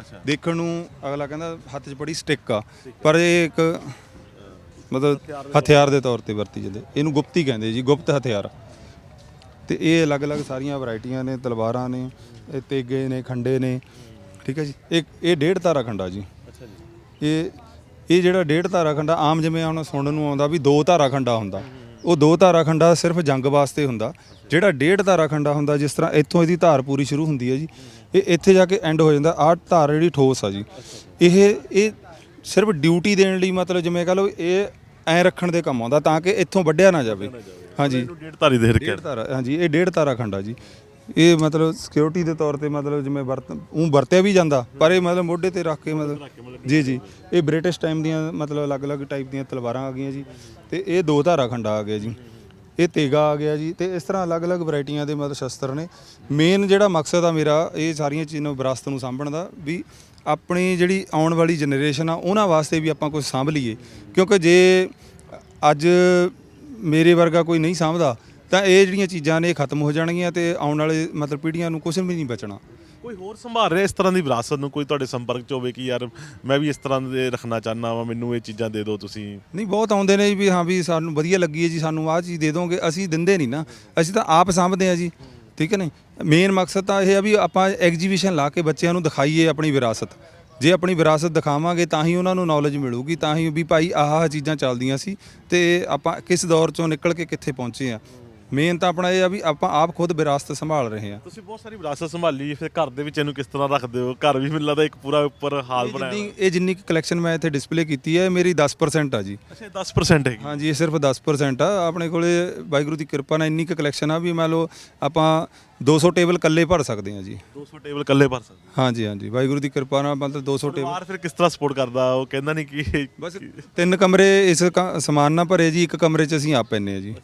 ਅੱਛਾ। ਦੇਖਣ ਨੂੰ ਅਗਲਾ ਕਹਿੰਦਾ ਹੱਥ 'ਚ ਬੜੀ ਸਟਿਕ ਆ। ਪਰ ਇਹ ਇੱਕ ਮਤਲਬ ਹਥਿਆਰ ਦੇ ਤੌਰ ਤੇ ਵਰਤੀ ਜਾਂਦੇ। ਇਹਨੂੰ ਗੁਪਤੀ ਕਹਿੰਦੇ ਜੀ ਗੁਪਤ ਹਥਿਆਰ। ਤੇ ਇਹ ਅਲੱਗ-ਅਲੱਗ ਸਾਰੀਆਂ ਵੈਰਾਈਟੀਆਂ ਨੇ ਤਲਵਾਰਾਂ ਨੇ ਇਹ ਤੇਗੇ ਨੇ ਖੰਡੇ ਨੇ ਠੀਕ ਹੈ ਜੀ। ਇੱਕ ਇਹ ਡੇਢ ਤਾਰਾ ਖੰਡਾ ਜੀ। ਅੱਛਾ ਜੀ। ਇਹ ਇਹ ਜਿਹੜਾ ਡੇਢ ਤਾਰਾ ਖੰਡਾ ਆਮ ਜਿਵੇਂ ਹੁਣ ਸੁਣਨ ਨੂੰ ਆਉਂਦਾ ਵੀ ਦੋ ਤਾਰਾ ਖੰਡਾ ਹੁੰਦਾ। ਉਹ ਦੋ ਤਾਰਾ ਖੰਡਾ ਸਿਰਫ ਜੰਗ ਵਾਸਤੇ ਹੁੰਦਾ। ਜਿਹੜਾ ਡੇਢ ਤਾਰਾ ਖੰਡਾ ਹੁੰਦਾ ਜਿਸ ਤਰ੍ਹਾਂ ਇੱਥੋਂ ਇਹਦੀ ਧਾਰ ਪੂਰੀ ਸ਼ੁਰੂ ਹੁੰਦੀ ਹੈ ਜੀ ਇਹ ਇੱਥੇ ਜਾ ਕੇ ਐਂਡ ਹੋ ਜਾਂਦਾ। ਆਹ ਧਾਰ ਜਿਹੜੀ ਠੋਸ ਆ ਜੀ। ਇਹ ਇਹ ਸਿਰਫ ਡਿਊਟੀ ਦੇਣ ਲਈ ਮਤਲਬ ਜਿਵੇਂ ਕਹ ਲਓ ਇਹ ਐ ਰੱਖਣ ਦੇ ਕੰਮ ਆਉਂਦਾ ਤਾਂ ਕਿ ਇੱਥੋਂ ਵੱਢਿਆ ਨਾ ਜਾਵੇ। ਹਾਂਜੀ। ਇਹਨੂੰ ਡੇਢ ਧਾਰੀ ਦੇ ਡੇਢ ਤਾਰਾ ਹਾਂਜੀ ਇਹ ਡੇਢ ਤਾਰਾ ਖੰਡਾ ਜੀ। ਇਹ ਮਤਲਬ ਸਿਕਿਉਰਿਟੀ ਦੇ ਤੌਰ ਤੇ ਮਤਲਬ ਜਿਵੇਂ ਵਰਤ ਉਹ ਵਰਤਿਆ ਵੀ ਜਾਂਦਾ ਪਰ ਇਹ ਮਤਲਬ ਮੋਢੇ ਤੇ ਰੱਖ ਕੇ ਮਤਲਬ ਜੀ ਜੀ। ਇਹ ਬ੍ਰਿਟਿਸ਼ ਟਾਈਮ ਦੀਆਂ ਮਤਲਬ ਅਲੱਗ-ਅਲੱਗ ਟਾਈਪ ਦੀਆਂ ਤਲਵਾਰਾਂ ਆ ਗਈਆਂ ਜੀ। ਤੇ ਇਹ ਦੋ ਧਾਰਾ ਖੰਡਾ ਆ ਗਿਆ ਜੀ। ਇਹ ਤੇਗਾ ਆ ਗਿਆ ਜੀ। ਤੇ ਇਸ ਤਰ੍ਹਾਂ ਅਲੱਗ-ਅਲੱਗ ਵੈਰਾਈਟੀਆਂ ਦੇ ਮਤਲਬ ਸ਼ਸਤਰ ਨੇ। ਮੇਨ ਜਿਹੜਾ ਮਕਸਦ ਆ ਮੇਰਾ ਇਹ ਸਾਰੀਆਂ ਚੀਜ਼ਾਂ ਵਿਰਾਸਤ ਨੂੰ ਸਾਂਭਣ ਦਾ ਵੀ ਆਪਣੀ ਜਿਹੜੀ ਆਉਣ ਵਾਲੀ ਜਨਰੇਸ਼ਨ ਆ ਉਹਨਾਂ ਵਾਸਤੇ ਵੀ ਆਪਾਂ ਕੁਝ ਸਾਂਭ ਲਈਏ। ਕਿਉਂਕਿ ਜੇ ਅੱਜ ਮੇਰੇ ਵਰਗਾ ਕੋਈ ਨਹੀਂ ਸਾਂਭਦਾ ਤਾਂ ਇਹ ਜਿਹੜੀਆਂ ਚੀਜ਼ਾਂ ਨੇ ਖਤਮ ਹੋ ਜਾਣਗੀਆਂ ਤੇ ਆਉਣ ਵਾਲੇ ਮਤਲਬ ਪੀੜ੍ਹੀਆਂ ਨੂੰ ਕੁਝ ਵੀ ਨਹੀਂ ਬਚਣਾ। ਕੋਈ ਹੋਰ ਸੰਭਾਲ ਰਿਹਾ ਇਸ ਤਰ੍ਹਾਂ ਦੀ ਵਿਰਾਸਤ ਨੂੰ? ਕੋਈ ਤੁਹਾਡੇ ਸੰਪਰਕ ਚ ਹੋਵੇ ਕਿ ਯਾਰ ਮੈਂ ਵੀ ਇਸ ਤਰ੍ਹਾਂ ਦੇ ਰੱਖਣਾ ਚਾਹੁੰਦਾ ਵਾਂ ਮੈਨੂੰ ਇਹ ਚੀਜ਼ਾਂ ਦੇ ਦਿਓ ਤੁਸੀਂ। ਨਹੀਂ ਬਹੁਤ ਆਉਂਦੇ ਨੇ ਜੀ ਵੀ ਹਾਂ ਵੀ ਸਾਨੂੰ ਵਧੀਆ ਲੱਗੀ ਹੈ ਜੀ ਸਾਨੂੰ ਆਹ ਚੀਜ਼ ਦੇ ਦੋਗੇ ਅਸੀਂ ਦਿੰਦੇ ਨਹੀਂ ਨਾ। ਅਸੀਂ ਤਾਂ ਆਪ ਸਾਂਭਦੇ ਆ ਜੀ। ਠੀਕ ਹੈ ਨਹੀਂ? ਮੇਨ ਮਕਸਦ ਤਾਂ ਇਹ ਆ ਵੀ ਆਪਾਂ ਐਗਜੀਬਿਸ਼ਨ ਲਾ ਕੇ ਬੱਚਿਆਂ ਨੂੰ ਦਿਖਾਈਏ ਆਪਣੀ ਵਿਰਾਸਤ। ਜੇ ਆਪਣੀ ਵਿਰਾਸਤ ਦਿਖਾਵਾਂਗੇ ਤਾਂ ਹੀ ਉਹਨਾਂ ਨੂੰ ਨੌਲੇਜ ਮਿਲੂਗੀ, ਤਾਂ ਹੀ ਵੀ ਭਾਈ ਆਹ ਆਹ ਚੀਜ਼ਾਂ ਚੱਲਦੀਆਂ ਸੀ ਤੇ ਆਪਾਂ ਕਿਸ ਦੌਰ ਚੋਂ ਨਿਕਲ ਕੇ ਕਿੱਥੇ ਪਹੁੰਚੇ ਆ ਮੇਨ ਤਾਂ ਆਪਣਾ ਇਹ ਆ ਵੀ ਆਪਾਂ ਆਪ ਖੁਦ ਵਿਰਾਸਤ ਸੰਭਾਲ ਰਹੇ ਆ ਤੁਸੀਂ ਬਹੁਤ ਸਾਰੀ ਵਿਰਾਸਤ ਸੰਭਾਲੀ ਫਿਰ ਘਰ ਦੇ ਵਿੱਚ ਇਹਨੂੰ ਕਿਸ ਤਰ੍ਹਾਂ ਰੱਖਦੇ ਹੋ? ਘਰ ਵੀ ਮੈਨੂੰ ਲੱਗਦਾ ਇੱਕ ਪੂਰਾ ਉੱਪਰ ਹਾਲ ਬਣਾਇਆ ਜਿੰਨੀ ਇਹ ਜਿੰਨੀ ਕਲੈਕਸ਼ਨ ਮੈਂ ਇੱਥੇ ਡਿਸਪਲੇ ਕੀਤੀ ਹੈ ਮੇਰੀ 10% ਆ ਜੀ। ਅੱਛਾ ਇਹ 10% ਹੈਗੀ। ਹਾਂਜੀ ਇਹ ਸਿਰਫ 10% ਆ। ਆਪਣੇ ਕੋਲੇ ਵਾਹਿਗੁਰੂ ਦੀ ਕਿਰਪਾ ਨਾਲ ਇੰਨੀ ਕੁ ਕਲੈਕਸ਼ਨ ਆ ਵੀ ਮੰਨ ਲਓ ਆਪਾਂ 200 ਟੇਬਲ ਇਕੱਲੇ ਭਰ ਸਕਦੇ ਹਾਂ ਜੀ। 200 ਟੇਬਲ ਇਕੱਲੇ ਭਰ ਸਕਦੇ ਹਾਂਜੀ ਹਾਂਜੀ ਵਾਹਿਗੁਰੂ ਦੀ ਕਿਰਪਾ ਨਾਲ ਮਤਲਬ 200 ਟੇਬਲ ਪਰਿਵਾਰ ਫਿਰ ਕਿਸ ਤਰ੍ਹਾਂ ਸਪੋਰਟ ਕਰਦਾ? ਉਹ ਕਹਿੰਦਾ ਨਹੀਂ ਕਿ ਬਸ ਤਿੰਨ ਕਮਰੇ ਇਸ ਕ- ਸਮਾਨ ਨਾਲ ਭਰੇ ਜੀ ਇੱਕ ਕਮਰੇ 'ਚ ਅਸੀਂ ਆਪ ਪੈਨੇ ਆ ਜੀ।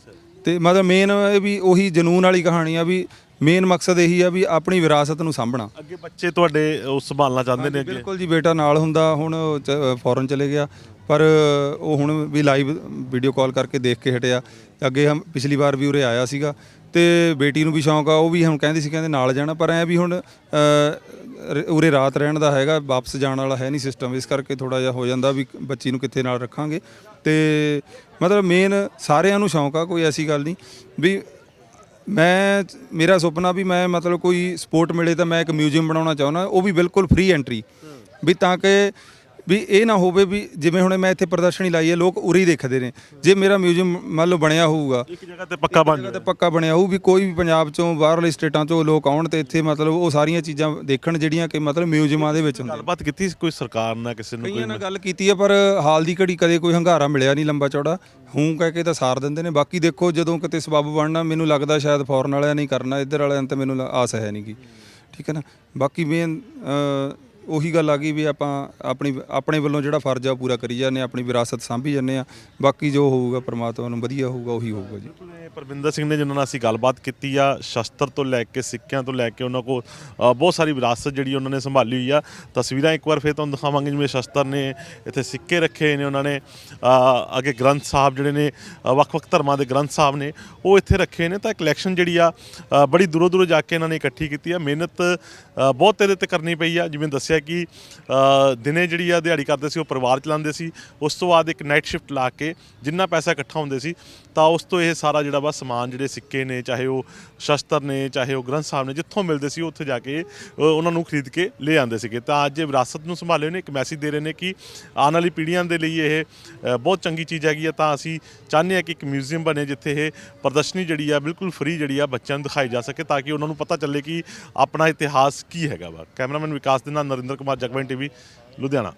ਤੇ ਮਤਲਬ ਮੇਨ ਇਹ ਵੀ ਉਹੀ ਜਨੂਨ ਵਾਲੀ ਕਹਾਣੀ ਆ ਵੀ ਮੇਨ ਮਕਸਦ ਇਹੀ ਆ ਵੀ ਆਪਣੀ ਵਿਰਾਸਤ ਨੂੰ ਸਾਂਭਣਾ। ਅੱਗੇ ਬੱਚੇ ਤੁਹਾਡੇ ਉਹ ਸੰਭਾਲਣਾ ਚਾਹੁੰਦੇ ਨੇ ਅੱਗੇ? ਬਿਲਕੁਲ ਜੀ ਬੇਟਾ ਨਾਲ ਹੁੰਦਾ ਹੁਣ ਫੋਰਨ ਚਲੇ ਗਿਆ ਪਰ ਉਹ ਹੁਣ ਵੀ ਲਾਈਵ ਵੀਡੀਓ ਕਾਲ ਕਰਕੇ ਦੇਖ ਕੇ ਹਟਿਆ। ਅੱਗੇ ਹਮ ਪਿਛਲੀ ਵਾਰ ਵੀ ਉਰੇ ਆਇਆ ਸੀਗਾ ਤੇ ਬੇਟੀ ਨੂੰ ਵੀ ਸ਼ੌਂਕ ਆ ਉਹ ਵੀ ਹੁਣ ਕਹਿੰਦੀ ਸੀ ਕਹਿੰਦੇ ਨਾਲ ਜਾਣਾ ਪਰ ਐ ਵੀ ਹੁਣ ਅ, ਉਰੇ ਰਾਤ ਰਹਿਣ ਦਾ ਹੈਗਾ ਵਾਪਸ ਜਾਣ ਵਾਲਾ ਹੈ ਨਹੀਂ ਸਿਸਟਮ ਇਸ ਕਰਕੇ ਥੋੜਾ ਜਿਹਾ ਹੋ ਜਾਂਦਾ ਵੀ ਬੱਚੀ ਨੂੰ ਕਿੱਥੇ ਨਾਲ ਰੱਖਾਂਗੇ। ਤੇ ਮਤਲਬ ਮੇਨ ਸਾਰਿਆਂ ਨੂੰ ਸ਼ੌਂਕ ਆ ਕੋਈ ਐਸੀ ਗੱਲ ਨਹੀਂ ਵੀ ਮੈਂ ਮੇਰਾ ਸੁਪਨਾ ਵੀ ਮੈਂ ਮਤਲਬ ਕੋਈ ਸਪੋਰਟ ਮਿਲੇ ਤਾਂ ਮੈਂ ਇੱਕ ਮਿਊਜ਼ੀਅਮ ਬਣਾਉਣਾ ਚਾਹੁੰਦਾ ਉਹ ਵੀ ਬਿਲਕੁਲ ਫ੍ਰੀ ਐਂਟਰੀ ਵੀ ਤਾਂ ਕਿ ਵੀ ਇਹ ਨਾ ਹੋਵੇ ਵੀ ਜਿਵੇਂ ਹੁਣ ਮੈਂ ਇੱਥੇ ਪ੍ਰਦਰਸ਼ਨੀ ਲਾਈ ਹੈ ਲੋਕ ਉਰੀ ਦੇਖਦੇ ਨੇ। ਜੇ ਮੇਰਾ ਮਿਊਜ਼ੀਅਮ ਮੰਨ ਲਓ ਬਣਿਆ ਹੋਊਗਾ। ਇੱਕ ਜਗ੍ਹਾ ਤੇ ਪੱਕਾ ਬਣ ਤੇ ਪੱਕਾ ਬਣਿਆ ਹੋਊ ਵੀ ਕੋਈ ਵੀ ਪੰਜਾਬ ਚੋਂ ਬਾਹਰਲੇ ਸਟੇਟਾਂ ਚੋਂ ਲੋਕ ਆਉਣ ਤੇ ਇੱਥੇ ਮਤਲਬ ਉਹ ਸਾਰੀਆਂ ਚੀਜ਼ਾਂ ਦੇਖਣ ਜਿਹੜੀਆਂ ਕਿ ਮਤਲਬ ਮਿਊਜ਼ੀਅਮਾਂ ਦੇ ਵਿੱਚ ਹੁੰਦੀਆਂ। ਗੱਲਬਾਤ ਕੀਤੀ ਸੀ ਕੋਈ ਸਰਕਾਰ ਨਾਲ ਕਿਸੇ ਨੂੰ ਕਈਆਂ ਕੋਈ ਨਾਲ ਗੱਲ ਕੀਤੀ ਹੈ ਪਰ ਹਾਲ ਦੀ ਘੜੀ ਕਦੇ ਕੋਈ ਹੰਗਾਰਾ ਮਿਲਿਆ ਨਹੀਂ ਲੰਬਾ ਚੌੜਾ। ਹੂੰ ਕਹਿ ਕੇ ਤਾਂ ਸਾਰ ਦਿੰਦੇ ਨੇ। ਬਾਕੀ ਦੇਖੋ ਜਦੋਂ ਕਿਤੇ ਸਬੱਬ ਬਣਨਾ ਮੈਨੂੰ ਲੱਗਦਾ ਸ਼ਾਇਦ ਫੋਰਨ ਵਾਲਿਆਂ ਨਹੀਂ ਕਰਨਾ। ਇੱਧਰ ਵਾਲਿਆਂ ਤੇ ਮੈਨੂੰ ਆਸ ਹੈ ਨਹੀਂਗੀ ਠੀਕ ਹੈ ਨਾ? ਬਾਕੀ ਮੇਨ ਉਹੀ ਗੱਲ ਆ ਗਈ ਵੀ ਆਪਾਂ ਆਪਣੀ ਆਪਣੇ ਵੱਲੋਂ ਜਿਹੜਾ ਫਰਜ਼ ਆ ਉਹ ਪੂਰਾ ਕਰੀ ਜਾਂਦੇ ਹਾਂ, ਆਪਣੀ ਵਿਰਾਸਤ ਸਾਂਭੀ ਜਾਂਦੇ ਆ। ਬਾਕੀ ਜੋ ਹੋਊਗਾ ਪ੍ਰਮਾਤਮਾ ਨੂੰ ਵਧੀਆ ਹੋਊਗਾ ਉਹੀ ਹੋਊਗਾ ਜੀ। ਇਹ ਪਰਵਿੰਦਰ ਸਿੰਘ ਨੇ ਜਿਨ੍ਹਾਂ ਨਾਲ ਅਸੀਂ ਗੱਲਬਾਤ ਕੀਤੀ ਆ ਸ਼ਸਤਰ ਤੋਂ ਲੈ ਕੇ ਸਿੱਕਿਆਂ ਤੋਂ ਲੈ ਕੇ ਉਹਨਾਂ ਕੋਲ ਅ, ਬਹੁਤ ਸਾਰੀ ਵਿਰਾਸਤ ਜਿਹੜੀ ਉਹਨਾਂ ਨੇ ਸੰਭਾਲੀ ਹੋਈ ਆ। ਤਸਵੀਰਾਂ ਇੱਕ ਵਾਰ ਫੇਰ ਤੁਹਾਨੂੰ ਦਿਖਾਵਾਂਗੇ ਜਿਵੇਂ ਸ਼ਸਤਰ ਨੇ ਇੱਥੇ ਸਿੱਕੇ ਰੱਖੇ ਹੋਏ ਨੇ ਉਹਨਾਂ ਨੇ ਅ, ਅੱਗੇ ਗ੍ਰੰਥ ਸਾਹਿਬ ਜਿਹੜੇ ਨੇ ਅ, ਵੱਖ-ਵੱਖ ਧਰਮਾਂ ਦੇ ਗ੍ਰੰਥ ਸਾਹਿਬ ਨੇ ਉਹ ਇੱਥੇ ਰੱਖੇ ਨੇ। ਤਾਂ ਕਲੈਕਸ਼ਨ ਜਿਹੜੀ ਆ ਅ, ਬੜੀ ਦੂਰੋਂ ਦੂਰੋਂ ਜਾ ਕੇ ਇਹਨਾਂ ਨੇ ਇਕੱਠੀ ਕੀਤੀ ਆ। ਮਿਹਨਤ ਅ, ਬਹੁਤ ਇਹਦੇ ਤੇ ਕਰਨੀ ਪਈ ਆ ਜਿਵੇਂ ਦੱਸਿਆ ਕਿ ਦਿਨੇ ਜਿਹੜੀ ਆ ਦਿਹਾੜੀ ਕਰਦੇ ਸੀ, ਉਹ ਪਰਿਵਾਰ ਚਲਾਉਂਦੇ ਸੀ। ਉਸ ਤੋਂ ਬਾਅਦ ਇੱਕ ਨਾਈਟ ਸ਼ਿਫਟ ਲਾ ਕੇ ਜਿੰਨਾ ਪੈਸਾ ਇਕੱਠਾ ਹੁੰਦੇ ਸੀ ਤਾਂ ਉਸ ਤੋਂ ਇਹ ਸਾਰਾ ਜਿਹੜਾ ਵਾ ਸਮਾਨ ਜਿਹੜੇ ਸਿੱਕੇ ਨੇ ਚਾਹੇ ਉਹ ਸ਼ਸਤਰ ਨੇ ਚਾਹੇ ਉਹ ਗ੍ਰੰਥ ਸਾਹਿਬ ਨੇ ਜਿੱਥੋਂ ਮਿਲਦੇ ਸੀ ਉੱਥੇ ਜਾ ਕੇ ਅ, ਉਹਨਾਂ ਨੂੰ ਖਰੀਦ ਕੇ ਲੈ ਆਉਂਦੇ ਸੀਗੇ। ਤਾਂ ਅੱਜ ਇਹ ਵਿਰਾਸਤ ਨੂੰ ਸੰਭਾਲੇ ਨੇ ਇੱਕ ਮੈਸੇਜ ਦੇ ਰਹੇ ਨੇ ਕਿ ਆਉਣ ਵਾਲੀ ਪੀੜ੍ਹੀਆਂ ਦੇ ਲਈ ਇਹ ਅ, ਬਹੁਤ ਚੰਗੀ ਚੀਜ਼ ਹੈਗੀ ਆ। ਤਾਂ ਅਸੀਂ ਚਾਹੁੰਦੇ ਹਾਂ ਕਿ ਇੱਕ ਮਿਊਜ਼ੀਅਮ ਬਣੇ ਜਿੱਥੇ ਇਹ ਪ੍ਰਦਰਸ਼ਨੀ ਜਿਹੜੀ ਆ ਬਿਲਕੁਲ ਫ੍ਰੀ ਜਿਹੜੀ ਆ ਬੱਚਿਆਂ ਨੂੰ ਦਿਖਾਈ ਜਾ ਸਕੇ ਤਾਂ ਕਿ ਉਹਨਾਂ ਨੂੰ ਪਤਾ ਚੱਲੇ ਕਿ ਆਪਣਾ ਇਤਿਹਾਸ ਕੀ ਹੈਗਾ ਵਾ। ਕੈਮਰਾਮੈਨ ਵਿਕਾਸ ਦੇ ਨਾਲ ਨਰਿੰਦਰ ਕੁਮਾਰ ਜਗਵੈਨ ਟੀਵੀ ਲੁਧਿਆਣਾ।